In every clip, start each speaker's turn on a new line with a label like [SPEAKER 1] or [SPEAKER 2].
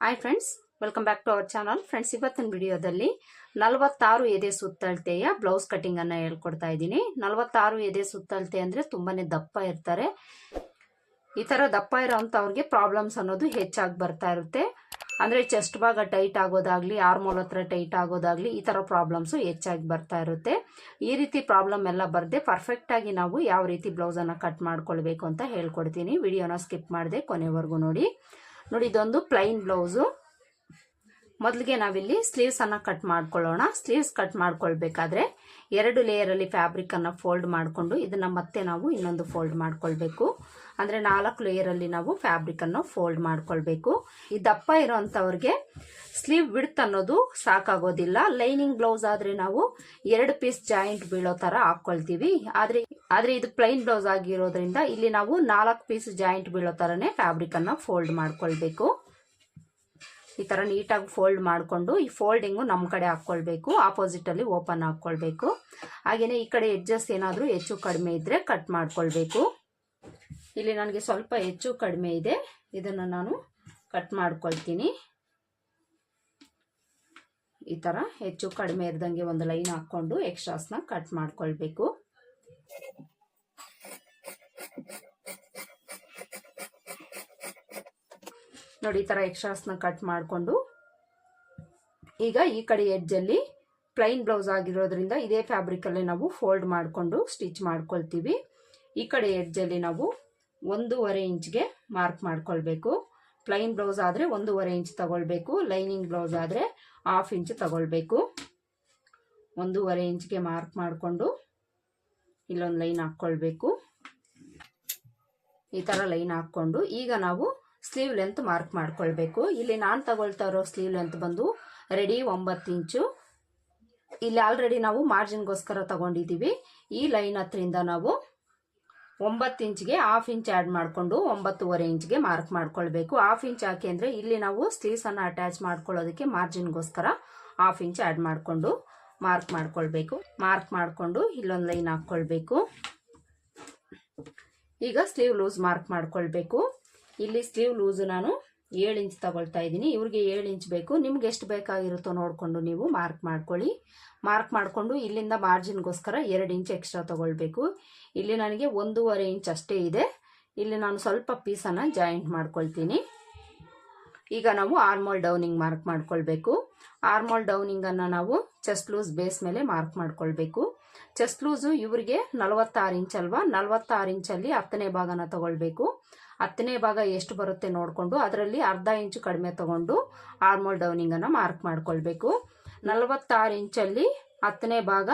[SPEAKER 1] Hi friends welcome back to our channel friends ಇವತ್ತಿನ ವಿಡಿಯೋದಲ್ಲಿ ನಲವತ್ತಾರು ಎದೆ ಸುತ್ತಳತೆಯ ಬ್ಲೌಸ್ ಕಟಿಂಗ್ ಅನ್ನ ಹೇಳ್ಕೊಡ್ತಾ ಇದ್ದೀನಿ. ನಲವತ್ತಾರು ಎದೆ ಸುತ್ತಳತೆ ಅಂದ್ರೆ ತುಂಬಾನೇ ದಪ್ಪ ಇರ್ತಾರೆ. ಈ ತರ ದಪ್ಪ ಇರೋಂಥವ್ರಿಗೆ ಪ್ರಾಬ್ಲಮ್ಸ್ ಅನ್ನೋದು ಹೆಚ್ಚಾಗಿ ಬರ್ತಾ ಇರುತ್ತೆ. ಅಂದ್ರೆ ಚೆಸ್ಟ್ ಭಾಗ ಟೈಟ್ ಆಗೋದಾಗ್ಲಿ ಆರ್ಮೋಲ್ ಹತ್ರ ಟೈಟ್ ಆಗೋದಾಗ್ಲಿ ಈ ತರ ಪ್ರಾಬ್ಲಮ್ಸ್ ಹೆಚ್ಚಾಗಿ ಬರ್ತಾ ಇರುತ್ತೆ. ಈ ರೀತಿ ಪ್ರಾಬ್ಲಮ್ ಎಲ್ಲ ಬರದೆ ಪರ್ಫೆಕ್ಟ್ ಆಗಿ ನಾವು ಯಾವ ರೀತಿ ಬ್ಲೌಸನ್ನು ಕಟ್ ಮಾಡ್ಕೊಳ್ಬೇಕು ಅಂತ ಹೇಳ್ಕೊಡ್ತೀನಿ. ವಿಡಿಯೋನ ಸ್ಕಿಪ್ ಮಾಡದೆ ಕೊನೆವರೆಗೂ ನೋಡಿ. ನೋಡಿ, ಇದೊಂದು ಪ್ಲೈನ್ ಬ್ಲೌಸು ಮೊದಲಿಗೆ ನಾವಿಲ್ಲಿ ಸ್ಲೀವ್ಸ್ ಅನ್ನ ಕಟ್ ಮಾಡ್ಕೊಳ್ಳೋಣ. ಸ್ಲೀವ್ಸ್ ಕಟ್ ಮಾಡ್ಕೊಳ್ಬೇಕಾದ್ರೆ ಎರಡು ಲೇಯರ್ ಅಲ್ಲಿ ಫ್ಯಾಬ್ರಿಕ್ ಅನ್ನ ಫೋಲ್ಡ್ ಮಾಡಿಕೊಂಡು ಇದನ್ನ ಮತ್ತೆ ನಾವು ಇನ್ನೊಂದು ಫೋಲ್ಡ್ ಮಾಡ್ಕೊಳ್ಬೇಕು. ಅಂದ್ರೆ ನಾಲ್ಕು ಲೇಯರ್ ಅಲ್ಲಿ ನಾವು ಫ್ಯಾಬ್ರಿಕ್ ಅನ್ನು ಫೋಲ್ಡ್ ಮಾಡ್ಕೊಳ್ಬೇಕು. ಈ ದಪ್ಪ ಇರೋಂಥವ್ರಿಗೆ ಸ್ಲೀವ್ ಬಿಡ್ತ್ ಅನ್ನೋದು ಸಾಕಾಗೋದಿಲ್ಲ. ಲೈನಿಂಗ್ ಬ್ಲೌಸ್ ಆದ್ರೆ ನಾವು ಎರಡು ಪೀಸ್ ಜಾಯಿಂಟ್ ಬೀಳೋ ತರ ಹಾಕ್ಕೊಳ್ತೀವಿ. ಆದ್ರೆ ಆದ್ರೆ ಇದು ಪ್ಲೈನ್ ಬ್ಲೌಸ್ ಆಗಿರೋದ್ರಿಂದ ಇಲ್ಲಿ ನಾವು ನಾಲ್ಕು ಪೀಸ್ ಜಾಯಿಂಟ್ ಬೀಳೋ ತರನೇ ಫ್ಯಾಬ್ರಿಕ್ ಅನ್ನ ಫೋಲ್ಡ್ ಮಾಡ್ಕೊಳ್ಬೇಕು. ಈ ತರ ನೀಟಾಗಿ ಫೋಲ್ಡ್ ಮಾಡಿಕೊಂಡು ಈ ಫೋಲ್ಡಿಂಗು ನಮ್ಮ ಕಡೆ ಹಾಕ್ಕೊಳ್ಬೇಕು. ಆಪೋಸಿಟ್ ಅಲ್ಲಿ ಓಪನ್ ಹಾಕ್ಕೊಳ್ಬೇಕು. ಹಾಗೆಯೇ ಈ ಕಡೆ ಎಡ್ಜಸ್ ಏನಾದರೂ ಹೆಚ್ಚು ಕಡಿಮೆ ಇದ್ರೆ ಕಟ್ ಮಾಡ್ಕೊಳ್ಬೇಕು. ಇಲ್ಲಿ ನನಗೆ ಸ್ವಲ್ಪ ಹೆಚ್ಚು ಕಡಿಮೆ ಇದೆ. ಇದನ್ನು ನಾನು ಕಟ್ ಮಾಡ್ಕೊಳ್ತೀನಿ. ಈ ಥರ ಹೆಚ್ಚು ಕಡಿಮೆ ಇರ್ದಂಗೆ ಒಂದು ಲೈನ್ ಹಾಕ್ಕೊಂಡು ಎಕ್ಸ್ಟ್ರಾಸ್ನ ಕಟ್ ಮಾಡ್ಕೊಳ್ಬೇಕು. ನೋಡಿ ಈ ಥರ ಎಕ್ಸ್ಟ್ರಾಸ್ನ ಕಟ್ ಮಾಡಿಕೊಂಡು ಈಗ ಈ ಕಡೆ ಎಡ್ಜಲ್ಲಿ ಪ್ಲೈನ್ ಬ್ಲೌಸ್ ಆಗಿರೋದ್ರಿಂದ ಇದೇ ಫ್ಯಾಬ್ರಿಕಲ್ಲೇ ನಾವು ಫೋಲ್ಡ್ ಮಾಡಿಕೊಂಡು ಸ್ಟಿಚ್ ಮಾಡ್ಕೊಳ್ತೀವಿ. ಈ ಕಡೆ ಎಡ್ಜಲ್ಲಿ ನಾವು ಒಂದೂವರೆ ಇಂಚ್ಗೆ ಮಾರ್ಕ್ ಮಾಡ್ಕೊಳ್ಬೇಕು. ಪ್ಲೈನ್ ಬ್ಲೌಸ್ ಆದರೆ ಒಂದೂವರೆ ಇಂಚ್ ತಗೊಳ್ಬೇಕು. ಲೈನಿಂಗ್ ಬ್ಲೌಸ್ ಆದರೆ ಹಾಫ್ ಇಂಚ್ ತಗೊಳ್ಬೇಕು. ಒಂದೂವರೆ ಇಂಚ್ಗೆ ಮಾರ್ಕ್ ಮಾಡಿಕೊಂಡು ಇಲ್ಲೊಂದು ಲೈನ್ ಹಾಕ್ಕೊಳ್ಬೇಕು ಈ ಥರ ಲೈನ್ ಹಾಕ್ಕೊಂಡು ಈಗ ನಾವು ಸ್ಲೀವ್ ಲೆಂತ್ ಮಾರ್ಕ್ ಮಾಡ್ಕೊಳ್ಬೇಕು. ಇಲ್ಲಿ ನಾನು ತಗೊಳ್ತಾ ಇರೋ ಸ್ಲೀವ್ ಲೆಂತ್ ಬಂದು ರೆಡಿ ಒಂಬತ್ತು ಇಂಚು. ಇಲ್ಲಿ ಆಲ್ರೆಡಿ ನಾವು ಮಾರ್ಜಿನ್ಗೋಸ್ಕರ ತಗೊಂಡಿದ್ದೀವಿ. ಈ ಲೈನ್ ಹತ್ರಿಂದ ನಾವು ಒಂಬತ್ತು ಇಂಚ್ಗೆ ಹಾಫ್ ಇಂಚ್ ಆ್ಯಡ್ ಮಾಡಿಕೊಂಡು ಒಂಬತ್ತುವರೆ ಇಂಚ್ಗೆ ಮಾರ್ಕ್ ಮಾಡ್ಕೊಳ್ಬೇಕು. ಹಾಫ್ ಇಂಚ್ ಹಾಕಿ ಅಂದರೆ ಇಲ್ಲಿ ನಾವು ಸ್ಲೀವ್ಸನ್ನು ಅಟ್ಯಾಚ್ ಮಾಡ್ಕೊಳ್ಳೋದಕ್ಕೆ ಮಾರ್ಜಿನ್ಗೋಸ್ಕರ ಹಾಫ್ ಇಂಚ್ ಆ್ಯಡ್ ಮಾಡಿಕೊಂಡು ಮಾರ್ಕ್ ಮಾಡ್ಕೊಳ್ಬೇಕು. ಮಾರ್ಕ್ ಮಾಡಿಕೊಂಡು ಇಲ್ಲೊಂದು ಲೈನ್ ಹಾಕ್ಕೊಳ್ಬೇಕು. ಈಗ ಸ್ಲೀವ್ ಲೂಸ್ ಮಾರ್ಕ್ ಮಾಡ್ಕೊಳ್ಬೇಕು. ಇಲ್ಲಿ ಸ್ಲೀವ್ ಲೂಸು ನಾನು ಏಳು ಇಂಚ್ ತಗೊಳ್ತಾ ಇದ್ದೀನಿ. ಇವ್ರಿಗೆ ಏಳು ಇಂಚ್ ಬೇಕು. ನಿಮ್ಗೆ ಎಷ್ಟು ಬೇಕಾಗಿರುತ್ತೋ ನೋಡಿಕೊಂಡು ನೀವು ಮಾರ್ಕ್ ಮಾಡ್ಕೊಳ್ಳಿ. ಮಾರ್ಕ್ ಮಾಡಿಕೊಂಡು ಇಲ್ಲಿಂದ ಮಾರ್ಜಿನ್ಗೋಸ್ಕರ ಎರಡು ಇಂಚ್ ಎಕ್ಸ್ಟ್ರಾ ತೊಗೊಳ್ಬೇಕು. ಇಲ್ಲಿ ನನಗೆ ಒಂದೂವರೆ ಇಂಚ್ ಅಷ್ಟೇ ಇದೆ. ಇಲ್ಲಿ ನಾನು ಸ್ವಲ್ಪ ಪೀಸನ್ನು ಜಾಯಿಂಟ್ ಮಾಡ್ಕೊಳ್ತೀನಿ. ಈಗ ನಾವು ಆರ್ಮೋಲ್ ಡೌನಿಂಗ್ ಮಾರ್ಕ್ ಮಾಡ್ಕೊಳ್ಬೇಕು. ಆರ್ಮೋಲ್ ಡೌನಿಂಗನ್ನು ನಾವು ಚೆಸ್ಟ್ ಲೂಸ್ ಬೇಸ್ ಮೇಲೆ ಮಾರ್ಕ್ ಮಾಡ್ಕೊಳ್ಬೇಕು. ಚೆಸ್ಟ್ ಲೂಸು ಇವರಿಗೆ ನಲವತ್ತಾರು ಇಂಚ್ ಅಲ್ವಾ? ನಲವತ್ತಾರು ಇಂಚಲ್ಲಿ ಹತ್ತನೇ ಭಾಗನ ತಗೊಳ್ಬೇಕು. ಹತ್ತನೇ ಭಾಗ ಎಷ್ಟು ಬರುತ್ತೆ ನೋಡಿಕೊಂಡು ಅದರಲ್ಲಿ ಅರ್ಧ ಇಂಚು ಕಡಿಮೆ ತಗೊಂಡು ಆರ್ಮೋಲ್ ಡೌನಿಂಗನ್ನು ಮಾರ್ಕ್ ಮಾಡ್ಕೊಳ್ಬೇಕು. ನಲವತ್ತಾರು ಇಂಚಲ್ಲಿ ಹತ್ತನೇ ಭಾಗ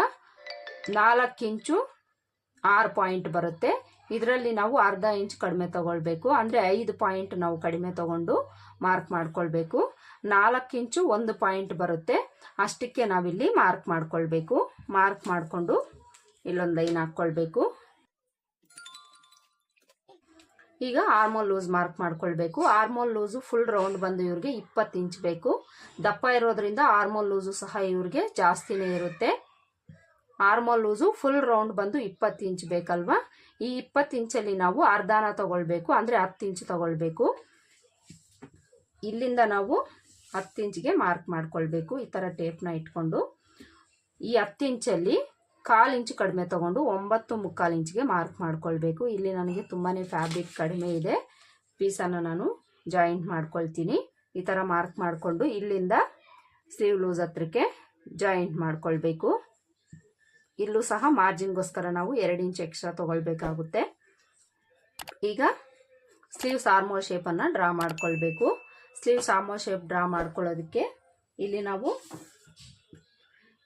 [SPEAKER 1] ನಾಲ್ಕು ಇಂಚು ಆರು ಪಾಯಿಂಟ್ ಬರುತ್ತೆ. ಇದರಲ್ಲಿ ನಾವು ಅರ್ಧ ಇಂಚ್ ಕಡಿಮೆ ತಗೊಳ್ಬೇಕು. ಅಂದರೆ ಐದು ಪಾಯಿಂಟ್ ನಾವು ಕಡಿಮೆ ತಗೊಂಡು ಮಾರ್ಕ್ ಮಾಡ್ಕೊಳ್ಬೇಕು. ನಾಲ್ಕು ಇಂಚು ಒಂದು ಪಾಯಿಂಟ್ ಬರುತ್ತೆ. ಅಷ್ಟಕ್ಕೆ ನಾವಿಲ್ಲಿ ಮಾರ್ಕ್ ಮಾಡ್ಕೊಳ್ಬೇಕು. ಮಾರ್ಕ್ ಮಾಡಿಕೊಂಡು ಇಲ್ಲೊಂದು ಲೈನ್ ಹಾಕ್ಕೊಳ್ಬೇಕು. ಈಗ ಆರ್ಮೋಲ್ ಲೂಸ್ ಮಾರ್ಕ್ ಮಾಡ್ಕೊಳ್ಬೇಕು. ಆರ್ಮೋಲ್ ಲೂಸು ಫುಲ್ ರೌಂಡ್ ಬಂದು ಇವ್ರಿಗೆ ಇಪ್ಪತ್ತು ಇಂಚ್ ಬೇಕು. ದಪ್ಪ ಇರೋದ್ರಿಂದ ಆರ್ಮೋಲ್ ಲೂಸು ಸಹ ಇವ್ರಿಗೆ ಜಾಸ್ತಿನೇ ಇರುತ್ತೆ. ಆರ್ಮೋಲ್ ಲೂಸು ಫುಲ್ ರೌಂಡ್ ಬಂದು ಇಪ್ಪತ್ತು ಇಂಚ್ ಬೇಕಲ್ವಾ? ಈ ಇಪ್ಪತ್ತು ಇಂಚಲ್ಲಿ ನಾವು ಅರ್ಧಾನ ತಗೊಳ್ಬೇಕು, ಅಂದರೆ ಹತ್ತು ಇಂಚ್ ತಗೊಳ್ಬೇಕು. ಇಲ್ಲಿಂದ ನಾವು ಹತ್ತು ಇಂಚ್ಗೆ ಮಾರ್ಕ್ ಮಾಡ್ಕೊಳ್ಬೇಕು, ಈ ಥರ ಟೇಪ್ನ ಇಟ್ಕೊಂಡು. ಈ ಹತ್ತು ಇಂಚಲ್ಲಿ ಕಾಲು ಇಂಚು ಕಡಿಮೆ ತೊಗೊಂಡು ಒಂಬತ್ತು ಮುಕ್ಕಾಲು ಇಂಚಿಗೆ ಮಾರ್ಕ್ ಮಾಡ್ಕೊಳ್ಬೇಕು. ಇಲ್ಲಿ ನನಗೆ ತುಂಬಾ ಫ್ಯಾಬ್ರಿಕ್ ಕಡಿಮೆ ಇದೆ. ಪೀಸನ್ನು ನಾನು ಜಾಯಿಂಟ್ ಮಾಡ್ಕೊಳ್ತೀನಿ. ಈ ಥರ ಮಾರ್ಕ್ ಮಾಡಿಕೊಂಡು ಇಲ್ಲಿಂದ ಸ್ಲೀವ್ ಲೂಸ್ ಹತ್ರಕ್ಕೆ ಜಾಯಿಂಟ್ ಮಾಡ್ಕೊಳ್ಬೇಕು. ಇಲ್ಲೂ ಸಹ ಮಾರ್ಜಿನ್ಗೋಸ್ಕರ ನಾವು ಎರಡು ಇಂಚ್ ಎಕ್ಸ್ಟ್ರಾ ತೊಗೊಳ್ಬೇಕಾಗುತ್ತೆ. ಈಗ ಸ್ಲೀವ್ಸ್ ಸಾರ್ಮೋ ಶೇಪನ್ನು ಡ್ರಾ ಮಾಡ್ಕೊಳ್ಬೇಕು. ಸ್ಲೀವ್ ಸಾರ್ಮೋ ಶೇಪ್ ಡ್ರಾ ಮಾಡ್ಕೊಳ್ಳೋದಕ್ಕೆ ಇಲ್ಲಿ ನಾವು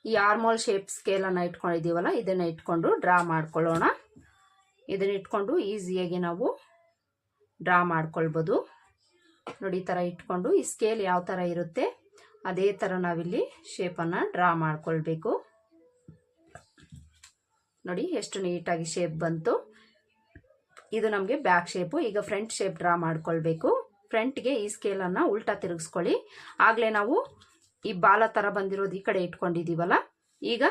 [SPEAKER 1] ಈ ಆರ್ಮೋಲ್ ಶೇಪ್ ಸ್ಕೇಲನ್ನು ಇಟ್ಕೊಂಡಿದ್ದೀವಲ್ಲ, ಇದನ್ನು ಇಟ್ಕೊಂಡು ಡ್ರಾ ಮಾಡ್ಕೊಳ್ಳೋಣ. ಇದನ್ನ ಇಟ್ಕೊಂಡು ಈಸಿಯಾಗಿ ನಾವು ಡ್ರಾ ಮಾಡ್ಕೊಳ್ಬೋದು. ನೋಡಿ, ಈ ಥರ ಇಟ್ಕೊಂಡು ಈ ಸ್ಕೇಲ್ ಯಾವ ಥರ ಇರುತ್ತೆ, ಅದೇ ಥರ ನಾವಿಲ್ಲಿ ಶೇಪನ್ನು ಡ್ರಾ ಮಾಡ್ಕೊಳ್ಬೇಕು. ನೋಡಿ, ಎಷ್ಟು ನೀಟಾಗಿ ಶೇಪ್ ಬಂತು. ಇದು ನಮಗೆ ಬ್ಯಾಕ್ ಶೇಪು. ಈಗ ಫ್ರಂಟ್ ಶೇಪ್ ಡ್ರಾ ಮಾಡ್ಕೊಳ್ಬೇಕು. ಫ್ರಂಟ್ಗೆ ಈ ಸ್ಕೇಲನ್ನು ಉಲ್ಟಾ ತಿರುಗಿಸ್ಕೊಳ್ಳಿ. ಆಗಲೇ ನಾವು ಈ ಬಾಲ ಥರ ಬಂದಿರೋದು ಈ ಕಡೆ ಇಟ್ಕೊಂಡಿದ್ದೀವಲ್ಲ ಈಗ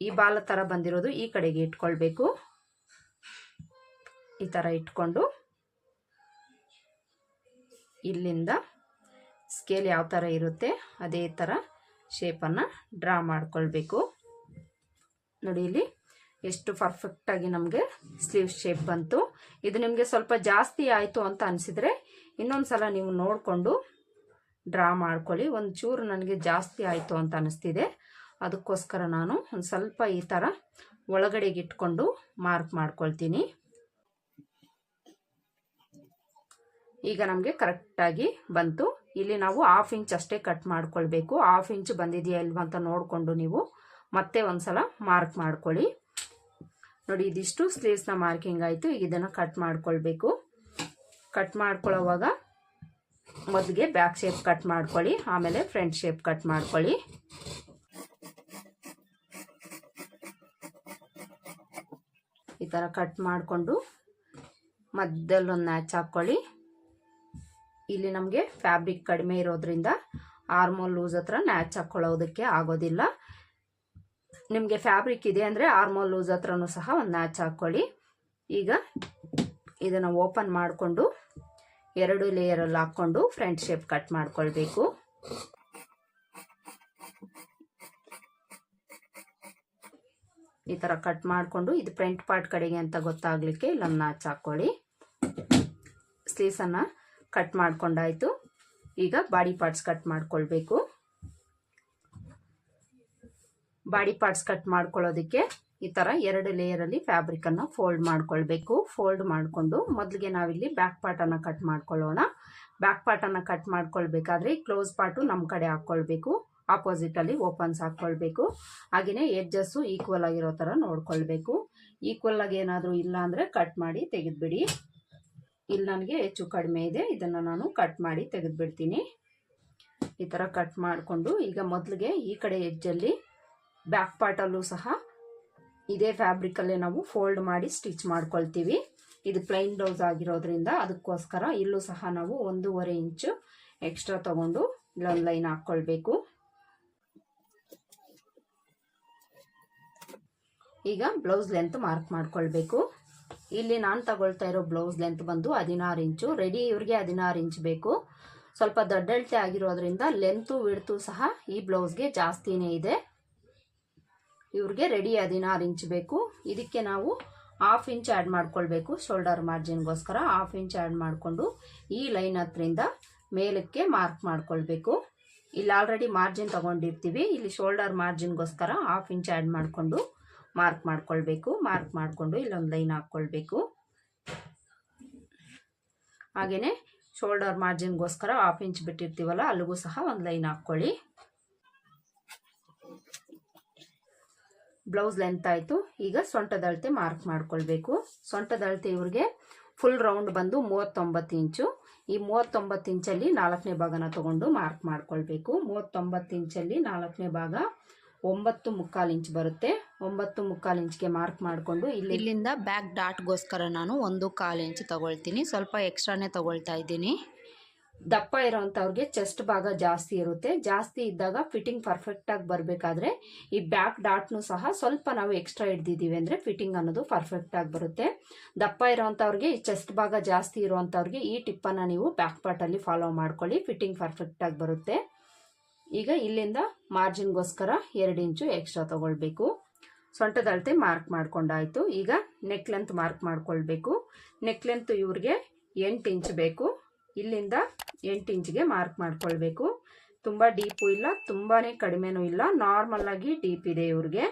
[SPEAKER 1] ಈ ಬಾಲ ಥರ ಬಂದಿರೋದು ಈ ಕಡೆಗೆ ಇಟ್ಕೊಳ್ಬೇಕು. ಈ ಥರ ಇಟ್ಕೊಂಡು ಇಲ್ಲಿಂದ ಸ್ಕೇಲ್ ಯಾವ ಥರ ಇರುತ್ತೆ ಅದೇ ಥರ ಶೇಪನ್ನು ಡ್ರಾ ಮಾಡ್ಕೊಳ್ಬೇಕು. ನೋಡಿ ಇಲ್ಲಿ ಎಷ್ಟು ಪರ್ಫೆಕ್ಟಾಗಿ ನಮಗೆ ಸ್ಲೀವ್ ಶೇಪ್ ಬಂತು. ಇದು ನಿಮಗೆ ಸ್ವಲ್ಪ ಜಾಸ್ತಿ ಆಯಿತು ಅಂತ ಅನಿಸಿದರೆ ಇನ್ನೊಂದು ಸಲ ನೀವು ನೋಡಿಕೊಂಡು ಡ್ರಾ ಮಾಡ್ಕೊಳ್ಳಿ. ಒಂದು ಚೂರು ನನಗೆ ಜಾಸ್ತಿ ಆಯಿತು ಅಂತ ಅನಿಸ್ತಿದೆ. ಅದಕ್ಕೋಸ್ಕರ ನಾನು ಒಂದು ಸ್ವಲ್ಪ ಈ ಥರ ಒಳಗಡೆಗೆ ಇಟ್ಕೊಂಡು ಮಾರ್ಕ್ ಮಾಡ್ಕೊಳ್ತೀನಿ. ಈಗ ನಮಗೆ ಕರೆಕ್ಟಾಗಿ ಬಂತು. ಇಲ್ಲಿ ನಾವು ಹಾಫ್ ಇಂಚ್ ಅಷ್ಟೇ ಕಟ್ ಮಾಡ್ಕೊಳ್ಬೇಕು. ಹಾಫ್ ಇಂಚ್ ಬಂದಿದೆಯಾ ಇಲ್ವಾ ಅಂತ ನೋಡಿಕೊಂಡು ನೀವು ಮತ್ತೆ ಒಂದ್ಸಲ ಮಾರ್ಕ್ ಮಾಡ್ಕೊಳ್ಳಿ. ನೋಡಿ, ಇದಿಷ್ಟು ಸ್ಲೀವ್ಸ್ನ ಮಾರ್ಕಿಂಗ್ ಆಯಿತು. ಈಗ ಇದನ್ನು ಕಟ್ ಮಾಡ್ಕೊಳ್ಬೇಕು. ಕಟ್ ಮಾಡ್ಕೊಳ್ಳೋವಾಗ ಮೊದಲಿಗೆ ಬ್ಯಾಕ್ ಶೇಪ್ ಕಟ್ ಮಾಡ್ಕೊಳ್ಳಿ, ಆಮೇಲೆ ಫ್ರಂಟ್ ಶೇಪ್ ಕಟ್ ಮಾಡ್ಕೊಳ್ಳಿ. ಈ ಥರ ಕಟ್ ಮಾಡಿಕೊಂಡು ಮಧ್ಯದಲ್ಲೊಂದು ನ್ಯಾಚ್ ಹಾಕ್ಕೊಳ್ಳಿ ಇಲ್ಲಿ ನಮಗೆ ಫ್ಯಾಬ್ರಿಕ್ ಕಡಿಮೆ ಇರೋದ್ರಿಂದ ಆರ್ಮೋಲ್ ಲೂಸ್ ಹತ್ರ ನ್ಯಾಚ್ ಹಾಕ್ಕೊಳ್ಳೋದಕ್ಕೆ ಆಗೋದಿಲ್ಲ. ನಿಮಗೆ ಫ್ಯಾಬ್ರಿಕ್ ಇದೆ ಅಂದರೆ ಆರ್ಮೋಲ್ ಲೂಸ್ ಹತ್ರನೂ ಸಹ ಒಂದು ನ್ಯಾಚ್ ಹಾಕ್ಕೊಳ್ಳಿ ಈಗ ಇದನ್ನು ಓಪನ್ ಮಾಡಿಕೊಂಡು ಎರಡು ಲೇಯರಲ್ಲಿ ಹಾಕ್ಕೊಂಡು ಫ್ರಂಟ್ ಶೇಪ್ ಕಟ್ ಮಾಡ್ಕೊಳ್ಬೇಕು. ಈ ಥರ ಕಟ್ ಮಾಡಿಕೊಂಡು ಇದು ಫ್ರಂಟ್ ಪಾರ್ಟ್ ಕಡೆಗೆ ಅಂತ ಗೊತ್ತಾಗಲಿಕ್ಕೆ ಇಲ್ಲೊಂದು ನಾಚ್ ಹಾಕ್ಕೊಳ್ಳಿ. ಸ್ಲೀವ್ಸನ್ನು ಕಟ್ ಮಾಡ್ಕೊಂಡಾಯಿತು. ಈಗ ಬಾಡಿ ಪಾರ್ಟ್ಸ್ ಕಟ್ ಮಾಡ್ಕೊಳ್ಬೇಕು. ಬಾಡಿ ಪಾರ್ಟ್ಸ್ ಕಟ್ ಮಾಡ್ಕೊಳ್ಳೋದಕ್ಕೆ ಈ ಥರ ಎರಡು ಲೇಯರಲ್ಲಿ ಫ್ಯಾಬ್ರಿಕನ್ನು ಫೋಲ್ಡ್ ಮಾಡ್ಕೊಳ್ಬೇಕು. ಫೋಲ್ಡ್ ಮಾಡಿಕೊಂಡು ಮೊದಲಿಗೆ ನಾವಿಲ್ಲಿ ಬ್ಯಾಕ್ ಪಾರ್ಟನ್ನು ಕಟ್ ಮಾಡ್ಕೊಳ್ಳೋಣ. ಬ್ಯಾಕ್ ಪಾರ್ಟನ್ನು ಕಟ್ ಮಾಡ್ಕೊಳ್ಬೇಕಾದ್ರೆ ಕ್ಲೋಸ್ ಪಾರ್ಟು ನಮ್ಮ ಕಡೆ ಹಾಕ್ಕೊಳ್ಬೇಕು. ಆಪೋಸಿಟಲ್ಲಿ ಓಪನ್ಸ್ ಹಾಕ್ಕೊಳ್ಬೇಕು. ಹಾಗೆಯೇ ಎಡ್ಜಸ್ಸು ಈಕ್ವಲ್ ಆಗಿರೋ ಥರ ನೋಡ್ಕೊಳ್ಬೇಕು. ಈಕ್ವಲ್ ಆಗಿ ಏನಾದರೂ ಇಲ್ಲ ಅಂದ್ರೆ ಕಟ್ ಮಾಡಿ ತೆಗೆದುಬಿಡಿ. ಇಲ್ಲಿ ನನಗೆ ಹೆಚ್ಚು ಕಡಿಮೆ ಇದೆ. ಇದನ್ನು ನಾನು ಕಟ್ ಮಾಡಿ ತೆಗೆದುಬಿಡ್ತೀನಿ. ಈ ಥರ ಕಟ್ ಮಾಡಿಕೊಂಡು ಈಗ ಮೊದಲಿಗೆ ಈ ಕಡೆ ಎಡ್ಜಲ್ಲಿ ಬ್ಯಾಕ್ ಪಾರ್ಟಲ್ಲೂ ಸಹ ಇದೇ ಫ್ಯಾಬ್ರಿಕಲ್ಲೇ ನಾವು ಫೋಲ್ಡ್ ಮಾಡಿ ಸ್ಟಿಚ್ ಮಾಡ್ಕೊಳ್ತೀವಿ. ಇದು ಪ್ಲೈನ್ ಬ್ಲೌಸ್ ಆಗಿರೋದ್ರಿಂದ ಅದಕ್ಕೋಸ್ಕರ ಇಲ್ಲೂ ಸಹ ನಾವು ಒಂದೂವರೆ ಇಂಚು ಎಕ್ಸ್ಟ್ರಾ ತಗೊಂಡು ಇಲ್ಲೊಂದು ಲೈನ್ ಹಾಕ್ಕೊಳ್ಬೇಕು. ಈಗ ಬ್ಲೌಸ್ ಲೆಂತ್ ಮಾರ್ಕ್ ಮಾಡ್ಕೊಳ್ಬೇಕು. ಇಲ್ಲಿ ನಾನು ತಗೊಳ್ತಾ ಇರೋ ಬ್ಲೌಸ್ ಲೆಂತ್ ಬಂದು ಹದಿನಾರು ಇಂಚು ರೆಡಿ ಇವ್ರಿಗೆ ಹದಿನಾರು ಇಂಚ್ ಬೇಕು. ಸ್ವಲ್ಪ ದೊಡ್ಡಳತೆ ಆಗಿರೋದ್ರಿಂದ ಲೆಂತು ವಿಡ್ತು ಸಹ ಈ ಬ್ಲೌಸ್ಗೆ ಜಾಸ್ತಿನೇ ಇದೆ. ಇವ್ರಿಗೆ ರೆಡಿ ಹದಿನಾರು ಇಂಚ್ ಬೇಕು. ಇದಕ್ಕೆ ನಾವು ಹಾಫ್ ಇಂಚ್ ಆ್ಯಡ್ ಮಾಡ್ಕೊಳ್ಬೇಕು. ಶೋಲ್ಡರ್ ಮಾರ್ಜಿನ್ಗೋಸ್ಕರ ಹಾಫ್ ಇಂಚ್ ಆ್ಯಡ್ ಮಾಡಿಕೊಂಡು ಈ ಲೈನ್ ಹತ್ರಿಂದ ಮೇಲಕ್ಕೆ ಮಾರ್ಕ್ ಮಾಡ್ಕೊಳ್ಬೇಕು. ಇಲ್ಲಿ ಆಲ್ರೆಡಿ ಮಾರ್ಜಿನ್ ತಗೊಂಡಿರ್ತೀವಿ. ಇಲ್ಲಿ ಶೋಲ್ಡರ್ ಮಾರ್ಜಿನ್ಗೋಸ್ಕರ ಹಾಫ್ ಇಂಚ್ ಆ್ಯಡ್ ಮಾಡಿಕೊಂಡು ಮಾರ್ಕ್ ಮಾಡ್ಕೊಳ್ಬೇಕು. ಮಾರ್ಕ್ ಮಾಡಿಕೊಂಡು ಇಲ್ಲೊಂದು ಲೈನ್ ಹಾಕ್ಕೊಳ್ಬೇಕು. ಹಾಗೆಯೇ ಶೋಲ್ಡರ್ ಮಾರ್ಜಿನ್ಗೋಸ್ಕರ ಹಾಫ್ ಇಂಚ್ ಬಿಟ್ಟಿರ್ತೀವಲ್ಲ, ಅಲ್ಲಿಗೂ ಸಹ ಒಂದು ಲೈನ್ ಹಾಕ್ಕೊಳ್ಳಿ. ಬ್ಲೌಸ್ ಲೆಂತ್ ಆಯಿತು. ಈಗ ಸೊಂಟದ ಅಳತೆ ಮಾರ್ಕ್ ಮಾಡ್ಕೊಳ್ಬೇಕು. ಸೊಂಟದ ಅಳತೆ ಇವ್ರಿಗೆ ಫುಲ್ ರೌಂಡ್ ಬಂದು ಮೂವತ್ತೊಂಬತ್ತು ಇಂಚು. ಈ ಮೂವತ್ತೊಂಬತ್ತು ಇಂಚಲ್ಲಿ ನಾಲ್ಕನೇ ಭಾಗನ ತಗೊಂಡು ಮಾರ್ಕ್ ಮಾಡ್ಕೊಳ್ಬೇಕು. ಮೂವತ್ತೊಂಬತ್ತು ಇಂಚಲ್ಲಿ ನಾಲ್ಕನೇ ಭಾಗ ಒಂಬತ್ತು ಮುಕ್ಕಾಲು ಇಂಚ್ ಬರುತ್ತೆ. ಒಂಬತ್ತು ಮುಕ್ಕಾಲು ಇಂಚ್ಗೆ ಮಾರ್ಕ್ ಮಾಡಿಕೊಂಡು ಇಲ್ಲಿ
[SPEAKER 2] ಇಲ್ಲಿಂದ ಬ್ಯಾಕ್ ಡಾಟ್ಗೋಸ್ಕರ ನಾನು ಒಂದು ಕಾಲು ಇಂಚ್ ತಗೊಳ್ತೀನಿ. ಸ್ವಲ್ಪ ಎಕ್ಸ್ಟ್ರಾನೇ ತಗೊಳ್ತಾ ಇದ್ದೀನಿ.
[SPEAKER 1] ದಪ್ಪ ಇರೋವಂಥವ್ರಿಗೆ ಚೆಸ್ಟ್ ಭಾಗ ಜಾಸ್ತಿ ಇರುತ್ತೆ. ಜಾಸ್ತಿ ಇದ್ದಾಗ ಫಿಟ್ಟಿಂಗ್ ಪರ್ಫೆಕ್ಟಾಗಿ ಬರಬೇಕಾದ್ರೆ ಈ ಬ್ಯಾಕ್ ಡಾಟ್ನು ಸಹ ಸ್ವಲ್ಪ ನಾವು ಎಕ್ಸ್ಟ್ರಾ ಹಿಡ್ದಿದ್ದೀವಿ ಅಂದರೆ ಫಿಟ್ಟಿಂಗ್ ಅನ್ನೋದು ಪರ್ಫೆಕ್ಟಾಗಿ ಬರುತ್ತೆ. ದಪ್ಪ ಇರೋವಂಥವ್ರಿಗೆ ಈ ಚೆಸ್ಟ್ ಭಾಗ ಜಾಸ್ತಿ ಇರೋವಂಥವ್ರಿಗೆ ಈ ಟಿಪ್ಪನ್ನು ನೀವು ಬ್ಯಾಕ್ ಪಾರ್ಟಲ್ಲಿ ಫಾಲೋ ಮಾಡ್ಕೊಳ್ಳಿ. ಫಿಟ್ಟಿಂಗ್ ಪರ್ಫೆಕ್ಟಾಗಿ ಬರುತ್ತೆ. ಈಗ ಇಲ್ಲಿಂದ ಮಾರ್ಜಿನ್ಗೋಸ್ಕರ ಎರಡು ಇಂಚು ಎಕ್ಸ್ಟ್ರಾ ತೊಗೊಳ್ಬೇಕು. ಸೊಂಟದ ಅಳತೆ ಮಾರ್ಕ್ ಮಾಡ್ಕೊಂಡಾಯಿತು. ಈಗ ನೆಕ್ ಲೆಂತ್ ಮಾರ್ಕ್ ಮಾಡ್ಕೊಳ್ಬೇಕು. ನೆಕ್ ಲೆಂತ್ ಇವ್ರಿಗೆ ಎಂಟು ಇಂಚ್ ಬೇಕು. ಇಲ್ಲಿಂದ ಎಂಟು ಇಂಚ್ಗೆ ಮಾರ್ಕ್ ಮಾಡ್ಕೊಳ್ಬೇಕು. ತುಂಬ ಡೀಪು ಇಲ್ಲ ತುಂಬಾ ಕಡಿಮೆನೂ ಇಲ್ಲ. ನಾರ್ಮಲ್ ಆಗಿ ಡೀಪ್ ಇದೆ ಇವ್ರಿಗೆ.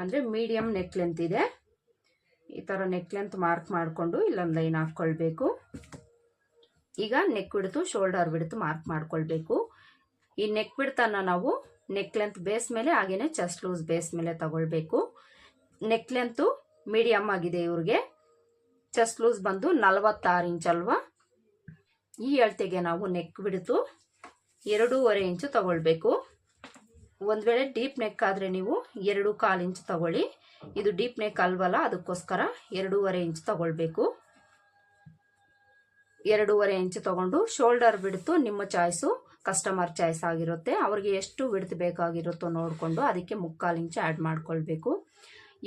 [SPEAKER 1] ಅಂದರೆ ಮೀಡಿಯಮ್ ನೆಕ್ ಲೆಂತ್ ಇದೆ. ಈ ಥರ ನೆಕ್ ಲೆಂತ್ ಮಾರ್ಕ್ ಮಾಡಿಕೊಂಡು ಇಲ್ಲೊಂದು ಲೈನ್ ಹಾಕ್ಕೊಳ್ಬೇಕು ಈಗ ನೆಕ್ ಬಿಡ್ತು ಶೋಲ್ಡರ್ ಬಿಡ್ತು ಮಾರ್ಕ್ ಮಾಡ್ಕೊಳ್ಬೇಕು. ಈ ನೆಕ್ ಬಿಡ್ತನ್ನ ನಾವು ನೆಕ್ ಲೆಂತ್ ಬೇಸ್ ಮೇಲೆ ಹಾಗೆಯೇ ಚೆಸ್ಟ್ ಲೂಸ್ ಬೇಸ್ ಮೇಲೆ ತಗೊಳ್ಬೇಕು. ನೆಕ್ ಲೆಂತು ಮೀಡಿಯಮ್ ಆಗಿದೆ ಇವ್ರಿಗೆ. ಚೆಸ್ಟ್ ಲೂಸ್ ಬಂದು ನಲವತ್ತಾರು ಇಂಚ್ ಅಲ್ವಾ? ಈ ಅಳತೆಗೆ ನಾವು ನೆಕ್ ಬಿಡಿತು ಎರಡೂವರೆ ಇಂಚು ತಗೊಳ್ಬೇಕು. ಒಂದು ವೇಳೆ ಡೀಪ್ ನೆಕ್ ಆದ್ರೆ ನೀವು ಎರಡು ಕಾಲು ಇಂಚ್ ತಗೊಳ್ಳಿ. ಇದು ಡೀಪ್ ನೆಕ್ ಅಲ್ವಲ್ಲ, ಅದಕ್ಕೋಸ್ಕರ ಎರಡೂವರೆ ಇಂಚ್ ತಗೊಳ್ಬೇಕು. ಎರಡೂವರೆ ಇಂಚ್ ತಗೊಂಡು ಶೋಲ್ಡರ್ ಬಿಡ್ತು, ನಿಮ್ಮ ಚಾಯ್ಸು ಕಸ್ಟಮರ್ ಚಾಯ್ಸ್ ಆಗಿರುತ್ತೆ. ಅವ್ರಿಗೆ ಎಷ್ಟು ಬಿಡ್ತು ಬೇಕಾಗಿರುತ್ತೋ ನೋಡಿಕೊಂಡು ಅದಕ್ಕೆ ಮುಕ್ಕಾಲು ಇಂಚು ಆ್ಯಡ್ ಮಾಡ್ಕೊಳ್ಬೇಕು.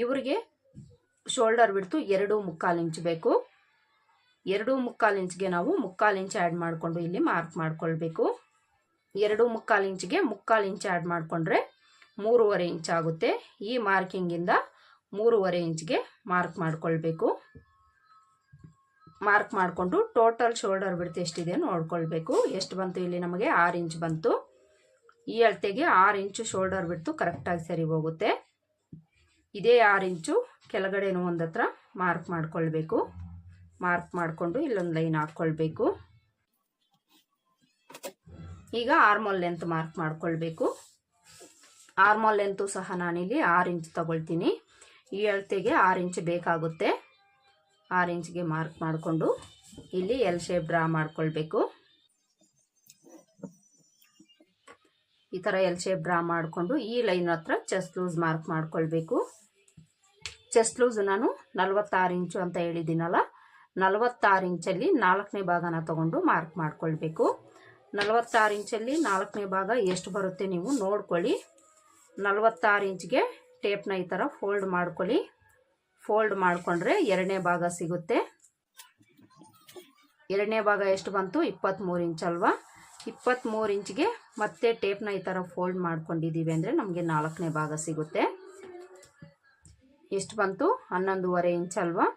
[SPEAKER 1] ಇವರಿಗೆ ಶೋಲ್ಡರ್ ಬಿಡ್ತು ಎರಡು ಮುಕ್ಕಾಲು ಇಂಚ್ ಬೇಕು. ಎರಡು ಮುಕ್ಕಾಲು ಇಂಚ್ಗೆ ನಾವು ಮುಕ್ಕಾಲು ಇಂಚ್ ಆ್ಯಡ್ ಮಾಡಿಕೊಂಡು ಇಲ್ಲಿ ಮಾರ್ಕ್ ಮಾಡ್ಕೊಳ್ಬೇಕು. ಎರಡು ಮುಕ್ಕಾಲು ಇಂಚ್ಗೆ ಮುಕ್ಕಾಲು ಇಂಚ್ ಆ್ಯಡ್ ಮಾಡಿಕೊಂಡ್ರೆ ಮೂರುವರೆ ಇಂಚ್ ಆಗುತ್ತೆ. ಈ ಮಾರ್ಕಿಂಗಿಂದ ಮೂರುವರೆ ಇಂಚ್ಗೆ ಮಾರ್ಕ್ ಮಾಡ್ಕೊಳ್ಬೇಕು. ಮಾರ್ಕ್ ಮಾಡಿಕೊಂಡು ಟೋಟಲ್ ಶೋಲ್ಡರ್ ಬಿಡ್ತು ಎಷ್ಟಿದೆ ನೋಡ್ಕೊಳ್ಬೇಕು. ಎಷ್ಟು ಬಂತು ಇಲ್ಲಿ ನಮಗೆ? ಆರು ಇಂಚ್ ಬಂತು. ಈ ಅಳತೆಗೆ ಆರು ಇಂಚು ಶೋಲ್ಡರ್ ಬಿಡ್ತು ಕರೆಕ್ಟಾಗಿ ಸರಿ ಹೋಗುತ್ತೆ. ಇದೇ ಆರು ಇಂಚು ಕೆಳಗಡೆನೂ ಒಂದು ಹತ್ರ ಮಾರ್ಕ್ ಮಾಡ್ಕೊಳ್ಬೇಕು. ಮಾರ್ಕ್ ಮಾಡಿಕೊಂಡು ಇಲ್ಲೊಂದು ಲೈನ್ ಹಾಕ್ಕೊಳ್ಬೇಕು ಈಗ ಆರ್ಮೋಲ್ ಲೆಂತ್ ಮಾರ್ಕ್ ಮಾಡ್ಕೊಳ್ಬೇಕು. ಆರ್ಮೋಲ್ ಲೆಂತು ಸಹ ನಾನಿಲ್ಲಿ ಆರು ಇಂಚ್ ತಗೊಳ್ತೀನಿ. ಈ ಅಳತೆಗೆ ಆರು ಇಂಚ್ ಬೇಕಾಗುತ್ತೆ. ಆರು ಇಂಚ್ಗೆ ಮಾರ್ಕ್ ಮಾಡಿಕೊಂಡು ಇಲ್ಲಿ ಎಲ್ ಶೇಪ್ ಡ್ರಾ ಮಾಡ್ಕೊಳ್ಬೇಕು. ಈ ಥರ ಎಲ್ ಶೇಪ್ ಡ್ರಾ ಮಾಡಿಕೊಂಡು ಈ ಲೈನ್ ಹತ್ರ ಚೆಸ್ಟ್ ಲೂಸ್ ಮಾರ್ಕ್ ಮಾಡ್ಕೊಳ್ಬೇಕು. ಚೆಸ್ಟ್ ಲೂಸ್ ನಾನು ನಲವತ್ತಾರು ಇಂಚು ಅಂತ ಹೇಳಿದ್ದೀನಲ್ಲ, ನಲವತ್ತಾರು ಇಂಚಲ್ಲಿ ನಾಲ್ಕನೇ ಭಾಗನ ತಗೊಂಡು ಮಾರ್ಕ್ ಮಾಡ್ಕೊಳ್ಬೇಕು. ನಲವತ್ತಾರು ಇಂಚಲ್ಲಿ ನಾಲ್ಕನೇ ಭಾಗ ಎಷ್ಟು ಬರುತ್ತೆ ನೀವು ನೋಡ್ಕೊಳ್ಳಿ. ನಲವತ್ತಾರು ಇಂಚ್ಗೆ ಟೇಪ್ನ ಈ ಥರ ಫೋಲ್ಡ್ ಮಾಡ್ಕೊಳ್ಳಿ. ಫೋಲ್ಡ್ ಮಾಡಿಕೊಂಡ್ರೆ ಎರಡನೇ ಭಾಗ ಸಿಗುತ್ತೆ. ಎರಡನೇ ಭಾಗ ಎಷ್ಟು ಬಂತು? ಇಪ್ಪತ್ತ್ಮೂರು ಇಂಚ್ ಅಲ್ವಾ? ಇಪ್ಪತ್ತ್ಮೂರು ಇಂಚ್ಗೆ ಮತ್ತೆ ಟೇಪ್ನ ಈ ಥರ ಫೋಲ್ಡ್ ಮಾಡ್ಕೊಂಡಿದ್ದೀವಿ ಅಂದರೆ ನಮಗೆ ನಾಲ್ಕನೇ ಭಾಗ ಸಿಗುತ್ತೆ. ಎಷ್ಟು ಬಂತು? ಹನ್ನೊಂದೂವರೆ ಇಂಚ್ ಅಲ್ವಾ?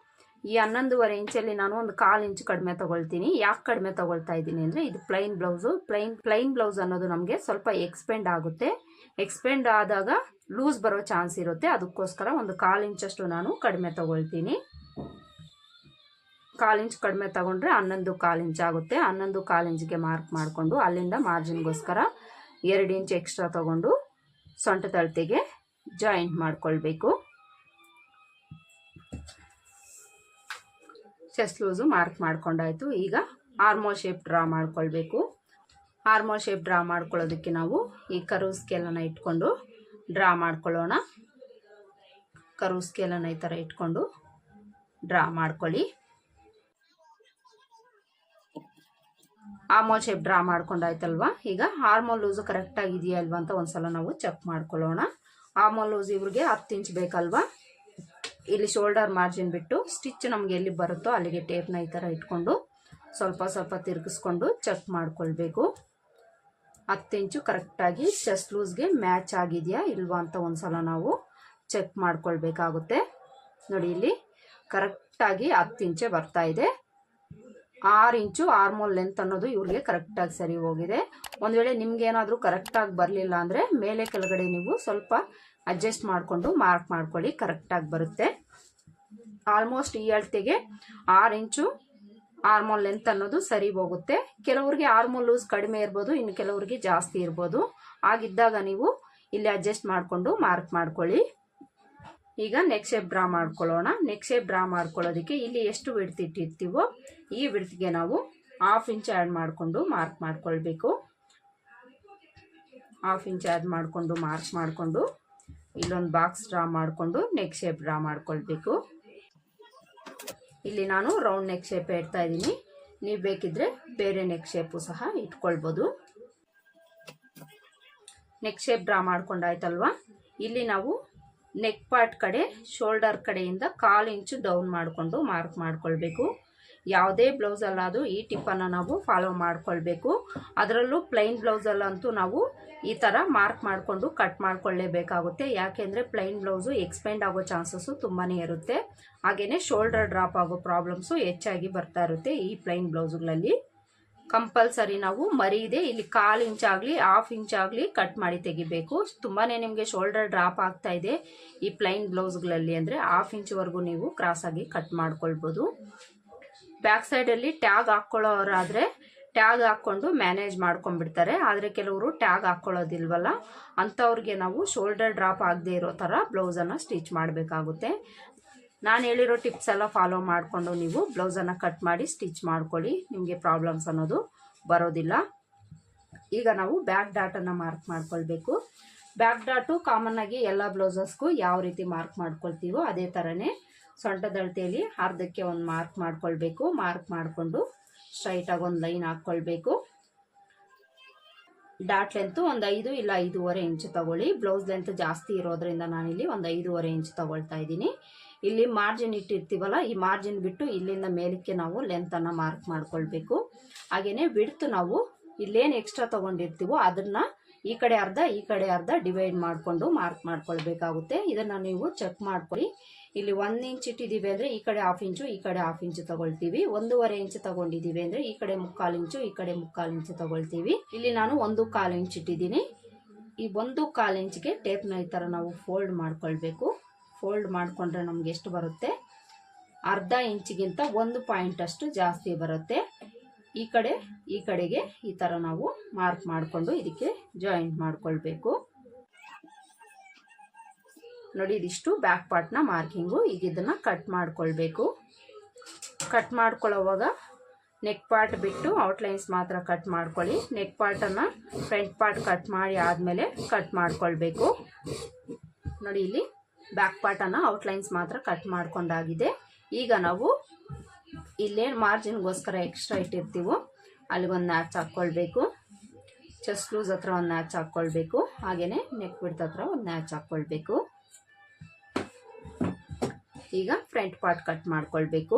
[SPEAKER 1] ಈ ಹನ್ನೊಂದುವರೆ ಇಂಚಲ್ಲಿ ನಾನು ಒಂದು ಕಾಲು ಇಂಚು ಕಡಿಮೆ ತಗೊಳ್ತೀನಿ. ಯಾಕೆ ಕಡಿಮೆ ತಗೊಳ್ತಾ ಇದ್ದೀನಿ ಅಂದರೆ ಇದು plain blouse plain plain blouse ಅನ್ನೋದು ನಮಗೆ ಸ್ವಲ್ಪ ಎಕ್ಸ್ಪೆಂಡ್ ಆಗುತ್ತೆ. ಎಕ್ಸ್ಪೆಂಡ್ ಆದಾಗ ಲೂಸ್ ಬರೋ ಚಾನ್ಸ್ ಇರುತ್ತೆ. ಅದಕ್ಕೋಸ್ಕರ ಒಂದು ಕಾಲು ಇಂಚಷ್ಟು ನಾನು ಕಡಿಮೆ ತಗೊಳ್ತೀನಿ. ಕಾಲು ಇಂಚ್ ಕಡಿಮೆ ತಗೊಂಡ್ರೆ ಹನ್ನೊಂದು ಕಾಲು ಇಂಚ್ ಆಗುತ್ತೆ. ಹನ್ನೊಂದು ಕಾಲು ಇಂಚ್ಗೆ ಮಾರ್ಕ್ ಮಾಡಿಕೊಂಡು ಅಲ್ಲಿಂದ ಮಾರ್ಜಿನ್ಗೋಸ್ಕರ ಎರಡು ಇಂಚ್ ಎಕ್ಸ್ಟ್ರಾ ತಗೊಂಡು ಸೊಂಟ ತಳತೆಗೆ ಜಾಯಿಂಟ್ ಮಾಡ್ಕೊಳ್ಬೇಕು. ಚೆಸ್ಟ್ ಲೂಸು ಮಾರ್ಕ್ ಮಾಡ್ಕೊಂಡಾಯ್ತು. ಈಗ ಆರ್ಮೋ ಶೇಪ್ ಡ್ರಾ ಮಾಡ್ಕೊಳ್ಬೇಕು. ಆರ್ಮೋ ಶೇಪ್ ಡ್ರಾ ಮಾಡ್ಕೊಳ್ಳೋದಕ್ಕೆ ನಾವು ಈ ಕರು ಸ್ಕೇಲನ್ನು ಇಟ್ಕೊಂಡು ಡ್ರಾ ಮಾಡ್ಕೊಳ್ಳೋಣ. ಕರು ಸ್ಕೇಲನ್ನು ಈ ಥರ ಇಟ್ಕೊಂಡು ಡ್ರಾ ಮಾಡ್ಕೊಳ್ಳಿ. ಆರ್ಮೋ ಶೇಪ್ ಡ್ರಾ ಮಾಡ್ಕೊಂಡಾಯ್ತಲ್ವಾ? ಈಗ ಆರ್ಮೋ ಲೂಸು ಕರೆಕ್ಟಾಗಿ ಇದೆಯಾ ಅಲ್ವಾ ಅಂತ ಒಂದ್ಸಲ ನಾವು ಚೆಕ್ ಮಾಡ್ಕೊಳ್ಳೋಣ. ಆರ್ಮೋ ಲೂಸ್ ಇವ್ರಿಗೆ ಹತ್ತು ಇಂಚ್ ಬೇಕಲ್ವಾ? ಇಲ್ಲಿ ಶೋಲ್ಡರ್ ಮಾರ್ಜಿನ್ ಬಿಟ್ಟು ಸ್ಟಿಚ್ ನಮಗೆ ಎಲ್ಲಿ ಬರುತ್ತೋ ಅಲ್ಲಿಗೆ ಟೇಪ್ನ ಈ ಥರ ಇಟ್ಕೊಂಡು ಸ್ವಲ್ಪ ಸ್ವಲ್ಪ ತಿರುಗಿಸ್ಕೊಂಡು ಚೆಕ್ ಮಾಡ್ಕೊಳ್ಬೇಕು. ಹತ್ತು ಇಂಚು ಕರೆಕ್ಟಾಗಿ ಚೆಸ್ಟ್ ಲೂಸ್ಗೆ ಮ್ಯಾಚ್ ಆಗಿದೆಯಾ ಇಲ್ವಾ ಅಂತ ಒಂದ್ಸಲ ನಾವು ಚೆಕ್ ಮಾಡ್ಕೊಳ್ಬೇಕಾಗುತ್ತೆ. ನೋಡಿ ಇಲ್ಲಿ ಕರೆಕ್ಟಾಗಿ ಹತ್ತು ಇಂಚೆ ಬರ್ತಾ ಇದೆ. ಆರು ಇಂಚು ಆರ್ಮೋಲ್ ಲೆಂತ್ ಅನ್ನೋದು ಇವ್ರಿಗೆ ಕರೆಕ್ಟಾಗಿ ಸರಿ ಹೋಗಿದೆ. ಒಂದು ವೇಳೆ ನಿಮ್ಗೆ ಏನಾದರೂ ಕರೆಕ್ಟಾಗಿ ಬರಲಿಲ್ಲ ಅಂದರೆ ಮೇಲೆ ಕೆಳಗಡೆ ನೀವು ಸ್ವಲ್ಪ ಅಡ್ಜಸ್ಟ್ ಮಾಡಿಕೊಂಡು ಮಾರ್ಕ್ ಮಾಡ್ಕೊಳ್ಳಿ ಕರೆಕ್ಟಾಗಿ ಬರುತ್ತೆ. ಆಲ್ಮೋಸ್ಟ್ ಈ ಅಳತೆಗೆ ಆರು ಇಂಚು ಆರ್ಮೋಲ್ ಲೆಂತ್ ಅನ್ನೋದು ಸರಿ ಹೋಗುತ್ತೆ. ಕೆಲವ್ರಿಗೆ ಆರ್ಮೋಲ್ ಲೂಸ್ ಕಡಿಮೆ ಇರ್ಬೋದು, ಇನ್ನು ಕೆಲವ್ರಿಗೆ ಜಾಸ್ತಿ ಇರ್ಬೋದು. ಆಗಿದ್ದಾಗ ನೀವು ಇಲ್ಲಿ ಅಡ್ಜಸ್ಟ್ ಮಾಡಿಕೊಂಡು ಮಾರ್ಕ್ ಮಾಡ್ಕೊಳ್ಳಿ. ಈಗ ನೆಕ್ಸ್ಟ್ ಶೇಪ್ ಡ್ರಾ ಮಾಡ್ಕೊಳ್ಳೋಣ. ನೆಕ್ಸ್ಟ್ ಶೇಪ್ ಡ್ರಾ ಮಾಡ್ಕೊಳ್ಳೋದಕ್ಕೆ ಇಲ್ಲಿ ಎಷ್ಟು ವಿಡ್ತ್ ಇಟ್ಟಿರ್ತೀವೋ ಈ ವಿಡ್ತ್ಗೆ ನಾವು ಹಾಫ್ ಇಂಚ್ ಆ್ಯಡ್ ಮಾಡಿಕೊಂಡು ಮಾರ್ಕ್ ಮಾಡ್ಕೊಳ್ಬೇಕು. ಹಾಫ್ ಇಂಚ್ ಆ್ಯಡ್ ಮಾಡಿಕೊಂಡು ಮಾರ್ಕ್ ಮಾಡಿಕೊಂಡು ಇಲ್ಲೊಂದು ಬಾಕ್ಸ್ ಡ್ರಾ ಮಾಡಿಕೊಂಡು ನೆಕ್ ಶೇಪ್ ಡ್ರಾ ಮಾಡ್ಕೊಳ್ಬೇಕು. ಇಲ್ಲಿ ನಾನು ರೌಂಡ್ ನೆಕ್ ಶೇಪ್ ಇಡ್ತಾ ಇದ್ದೀನಿ. ನೀವು ಬೇಕಿದ್ರೆ ಬೇರೆ ನೆಕ್ ಶೇಪು ಸಹ ಇಟ್ಕೊಳ್ಬೋದು. ನೆಕ್ ಶೇಪ್ ಡ್ರಾ ಮಾಡ್ಕೊಂಡಾಯ್ತಲ್ವಾ? ಇಲ್ಲಿ ನಾವು ನೆಕ್ ಪಾರ್ಟ್ ಕಡೆ ಶೋಲ್ಡರ್ ಕಡೆಯಿಂದ ಕಾಲು ಇಂಚು ಡೌನ್ ಮಾಡಿಕೊಂಡು ಮಾರ್ಕ್ ಮಾಡ್ಕೊಳ್ಬೇಕು. ಯಾವುದೇ ಬ್ಲೌಸಲ್ಲಾದರೂ ಈ ಟಿಪ್ಪನ್ನು ನಾವು ಫಾಲೋ ಮಾಡಿಕೊಳ್ಬೇಕು. ಅದರಲ್ಲೂ ಪ್ಲೈನ್ ಬ್ಲೌಸಲ್ಲಂತೂ ನಾವು ಈ ಥರ ಮಾರ್ಕ್ ಮಾಡಿಕೊಂಡು ಕಟ್ ಮಾಡಿಕೊಳ್ಳೇಬೇಕಾಗುತ್ತೆ ಯಾಕೆಂದರೆ ಪ್ಲೈನ್ ಬ್ಲೌಸು ಎಕ್ಸ್ಪೆಂಡ್ ಆಗೋ ಚಾನ್ಸಸ್ಸು ತುಂಬಾ ಇರುತ್ತೆ. ಹಾಗೆಯೇ ಶೋಲ್ಡರ್ ಡ್ರಾಪ್ ಆಗೋ ಪ್ರಾಬ್ಲಮ್ಸು ಹೆಚ್ಚಾಗಿ ಬರ್ತಾ ಇರುತ್ತೆ ಈ ಪ್ಲೈನ್ ಬ್ಲೌಸ್ಗಳಲ್ಲಿ ಕಂಪಲ್ಸರಿ ನಾವು ಮರೀದೆ ಇಲ್ಲಿ ಕಾಲು ಇಂಚ್ ಆಗಲಿ ಹಾಫ್ ಇಂಚ್ ಆಗಲಿ ಕಟ್ ಮಾಡಿ ತೆಗಿಬೇಕು. ತುಂಬಾ ನಿಮಗೆ ಶೋಲ್ಡರ್ ಡ್ರಾಪ್ ಆಗ್ತಾ ಇದೆ ಈ ಪ್ಲೈನ್ ಬ್ಲೌಸ್ಗಳಲ್ಲಿ ಅಂದರೆ ಹಾಫ್ ಇಂಚ್ವರೆಗೂ ನೀವು ಕ್ರಾಸಾಗಿ ಕಟ್ ಮಾಡ್ಕೊಳ್ಬೋದು. ಬ್ಯಾಕ್ ಸೈಡಲ್ಲಿ ಟ್ಯಾಗ್ ಹಾಕ್ಕೊಳ್ಳೋರಾದರೆ ಟ್ಯಾಗ್ ಹಾಕ್ಕೊಂಡು ಮ್ಯಾನೇಜ್ ಮಾಡ್ಕೊಂಡ್ಬಿಡ್ತಾರೆ. ಆದರೆ ಕೆಲವರು ಟ್ಯಾಗ್ ಹಾಕ್ಕೊಳ್ಳೋದಿಲ್ವಲ್ಲ ಅಂಥವ್ರಿಗೆ ನಾವು ಶೋಲ್ಡರ್ ಡ್ರಾಪ್ ಆಗದೆ ಇರೋ ಥರ ಬ್ಲೌಸನ್ನು ಸ್ಟಿಚ್ ಮಾಡಬೇಕಾಗುತ್ತೆ. ನಾನು ಹೇಳಿರೋ ಟಿಪ್ಸ್ ಎಲ್ಲ ಫಾಲೋ ಮಾಡಿಕೊಂಡು ನೀವು ಬ್ಲೌಸನ್ನು ಕಟ್ ಮಾಡಿ ಸ್ಟಿಚ್ ಮಾಡ್ಕೊಳ್ಳಿ. ನಿಮಗೆ ಪ್ರಾಬ್ಲಮ್ಸ್ ಅನ್ನೋದು ಬರೋದಿಲ್ಲ. ಈಗ ನಾವು ಬ್ಯಾಕ್ ಡಾಟನ್ನು ಮಾರ್ಕ್ ಮಾಡ್ಕೊಳ್ಬೇಕು. ಬ್ಯಾಕ್ ಡಾಟು ಕಾಮನ್ನಾಗಿ ಎಲ್ಲ ಬ್ಲೌಸಸ್ಗೂ ಯಾವ ರೀತಿ ಮಾರ್ಕ್ ಮಾಡ್ಕೊಳ್ತೀವೋ ಅದೇ ಥರನೇ ಸೊಂಟದಳತೆಯಲ್ಲಿ ಅರ್ಧಕ್ಕೆ ಒಂದು ಮಾರ್ಕ್ ಮಾಡ್ಕೊಳ್ಬೇಕು. ಮಾರ್ಕ್ ಮಾಡಿಕೊಂಡು ಸ್ಟ್ರೈಟಾಗಿ ಒಂದು ಲೈನ್ ಹಾಕ್ಕೊಳ್ಬೇಕು ಡಾಟ್ ಲೆಂತ್ ಒಂದು ಐದು ಇಲ್ಲ ಐದೂವರೆ ಇಂಚು ತಗೊಳ್ಳಿ. ಬ್ಲೌಸ್ ಲೆಂತ್ ಜಾಸ್ತಿ ಇರೋದ್ರಿಂದ ನಾನಿಲ್ಲಿ ಒಂದು ಐದೂವರೆ ಇಂಚು ತಗೊಳ್ತಾ ಇದ್ದೀನಿ. ಇಲ್ಲಿ ಮಾರ್ಜಿನ್ ಇಟ್ಟಿರ್ತೀವಲ್ಲ, ಈ ಮಾರ್ಜಿನ್ ಬಿಟ್ಟು ಇಲ್ಲಿಂದ ಮೇಲಕ್ಕೆ ನಾವು ಲೆಂತನ್ನು ಮಾರ್ಕ್ ಮಾಡ್ಕೊಳ್ಬೇಕು. ಹಾಗೆಯೇ ಬಿಡ್ತು ನಾವು ಇಲ್ಲೇನು ಎಕ್ಸ್ಟ್ರಾ ತೊಗೊಂಡಿರ್ತೀವೋ ಅದನ್ನು ಈ ಕಡೆ ಅರ್ಧ, ಈ ಕಡೆ ಅರ್ಧ ಡಿವೈಡ್ ಮಾಡಿಕೊಂಡು ಮಾರ್ಕ್ ಮಾಡ್ಕೊಳ್ಬೇಕಾಗುತ್ತೆ. ಇದನ್ನು ನೀವು ಚೆಕ್ ಮಾಡ್ಕೊಳ್ಳಿ. ಇಲ್ಲಿ ಒಂದು ಇಂಚ್ ಇಟ್ಟಿದ್ದೀವಿ ಅಂದರೆ ಈ ಕಡೆ ಹಾಫ್ ಇಂಚು ಈ ಕಡೆ ಹಾಫ್ ಇಂಚು ತಗೊಳ್ತೀವಿ. ಒಂದೂವರೆ ಇಂಚು ತಗೊಂಡಿದ್ದೀವಿ ಅಂದರೆ ಈ ಕಡೆ ಮುಕ್ಕಾಲು ಇಂಚು ಈ ಕಡೆ ಮುಕ್ಕಾಲು ಇಂಚು ತಗೊಳ್ತೀವಿ. ಇಲ್ಲಿ ನಾನು ಒಂದು ಕಾಲು ಇಂಚ್ ಇಟ್ಟಿದ್ದೀನಿ. ಈ ಒಂದು ಕಾಲು ಇಂಚಿಗೆ ಟೇಪ್ನ ಈ ಥರ ನಾವು ಫೋಲ್ಡ್ ಮಾಡ್ಕೊಳ್ಬೇಕು. ಫೋಲ್ಡ್ ಮಾಡಿಕೊಂಡ್ರೆ ನಮ್ಗೆ ಎಷ್ಟು ಬರುತ್ತೆ? ಅರ್ಧ ಇಂಚಿಗಿಂತ ಒಂದು ಪಾಯಿಂಟ್ ಅಷ್ಟು ಜಾಸ್ತಿ ಬರುತ್ತೆ. ಈ ಕಡೆ, ಈ ಕಡೆಗೆ ಈ ಥರ ನಾವು ಮಾರ್ಕ್ ಮಾಡಿಕೊಂಡು ಇದಕ್ಕೆ ಜಾಯಿಂಟ್ ಮಾಡ್ಕೊಳ್ಬೇಕು. ನೋಡಿ, ಇದಿಷ್ಟು ಬ್ಯಾಕ್ ಪಾರ್ಟ್ನ ಮಾರ್ಕಿಂಗು ಈಗ ಇದನ್ನು ಕಟ್ ಮಾಡ್ಕೊಳ್ಬೇಕು. ಕಟ್ ಮಾಡ್ಕೊಳ್ಳೋವಾಗ ನೆಕ್ ಪಾರ್ಟ್ ಬಿಟ್ಟು ಔಟ್ಲೈನ್ಸ್ ಮಾತ್ರ ಕಟ್ ಮಾಡ್ಕೊಳ್ಳಿ. ನೆಕ್ ಪಾರ್ಟನ್ನು ಫ್ರಂಟ್ ಪಾರ್ಟ್ ಕಟ್ ಮಾಡಿ ಆದಮೇಲೆ ಕಟ್ ಮಾಡ್ಕೊಳ್ಬೇಕು. ನೋಡಿ, ಇಲ್ಲಿ ಬ್ಯಾಕ್ ಪಾರ್ಟನ್ನು ಔಟ್ಲೈನ್ಸ್ ಮಾತ್ರ ಕಟ್ ಮಾಡ್ಕೊಂಡಾಗಿದೆ. ಈಗ ನಾವು ಇಲ್ಲೇ ಮಾರ್ಜಿನ್ಗೋಸ್ಕರ ಎಕ್ಸ್ಟ್ರಾ ಇಟ್ಟಿರ್ತೀವೋ, ಅಲ್ಲಿಗೊಂದು ನ್ಯಾಚ್ ಹಾಕ್ಕೊಳ್ಬೇಕು. ಚೆಸ್ಟ್ ಲೂಸ್ ಹತ್ರ ಒಂದು ನ್ಯಾಚ್ ಹಾಕ್ಕೊಳ್ಬೇಕು. ಹಾಗೆಯೇ ನೆಕ್ ಬಿಡ್ತ ಹತ್ರ ಒಂದು ನ್ಯಾಚ್ ಹಾಕ್ಕೊಳ್ಬೇಕು. ಈಗ ಫ್ರಂಟ್ ಪಾರ್ಟ್ ಕಟ್ ಮಾಡ್ಕೊಳ್ಬೇಕು.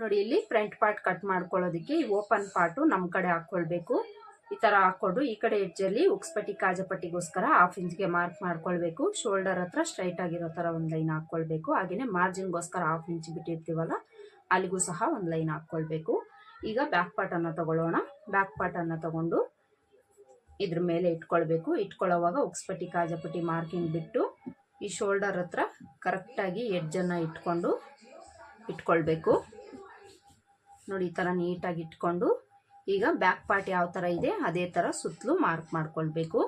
[SPEAKER 1] ನೋಡಿ, ಇಲ್ಲಿ ಫ್ರಂಟ್ ಪಾರ್ಟ್ ಕಟ್ ಮಾಡ್ಕೊಳ್ಳೋದಕ್ಕೆ ಈ ಓಪನ್ ಪಾರ್ಟು ನಮ್ಮ ಕಡೆ ಹಾಕ್ಕೊಳ್ಬೇಕು. ಈ ಥರ ಹಾಕ್ಕೊಂಡು ಈ ಕಡೆ ಎಡ್ಜಲ್ಲಿ ಉಕ್ಸ್ಪಟ್ಟಿ ಕಾಜಪಟ್ಟಿಗೋಸ್ಕರ ಹಾಫ್ ಇಂಚ್ಗೆ ಮಾರ್ಕ್ ಮಾಡ್ಕೊಳ್ಬೇಕು. ಶೋಲ್ಡರ್ ಹತ್ರ ಸ್ಟ್ರೈಟ್ ಆಗಿರೋ ಥರ ಒಂದು ಲೈನ್ ಹಾಕ್ಕೊಳ್ಬೇಕು. ಹಾಗೆಯೇ ಮಾರ್ಜಿನ್ಗೋಸ್ಕರ ಹಾಫ್ ಇಂಚ್ ಬಿಟ್ಟಿರ್ತೀವಲ್ಲ, ಅಲ್ಲಿಗೂ ಸಹ ಒಂದು ಲೈನ್ ಹಾಕ್ಕೊಳ್ಬೇಕು. ಈಗ ಬ್ಯಾಕ್ ಪಾರ್ಟನ್ನು ತಗೊಳ್ಳೋಣ. ಬ್ಯಾಕ್ ಪಾರ್ಟನ್ನು ತಗೊಂಡು ಇದ್ರ ಮೇಲೆ ಇಟ್ಕೊಳ್ಬೇಕು. ಇಟ್ಕೊಳ್ಳೋವಾಗ ಉಕ್ಸ್ಪಟ್ಟಿ ಕಾಜಪಟ್ಟಿ ಮಾರ್ಕಿಂಗ್ ಬಿಟ್ಟು ಈ ಶೋಲ್ಡರ್ ಹತ್ರ ಕರೆಕ್ಟಾಗಿ ಎಡ್ಜನ್ನು ಇಟ್ಕೊಂಡು ಇಟ್ಕೊಳ್ಬೇಕು. ನೋಡಿ, ಈ ಥರ ನೀಟಾಗಿ ಇಟ್ಕೊಂಡು ಈಗ ಬ್ಯಾಕ್ ಪಾರ್ಟ್ ಯಾವ ಥರ ಇದೆ, ಅದೇ ಥರ ಸುತ್ತಲೂ ಮಾರ್ಕ್ ಮಾಡ್ಕೊಳ್ಬೇಕು.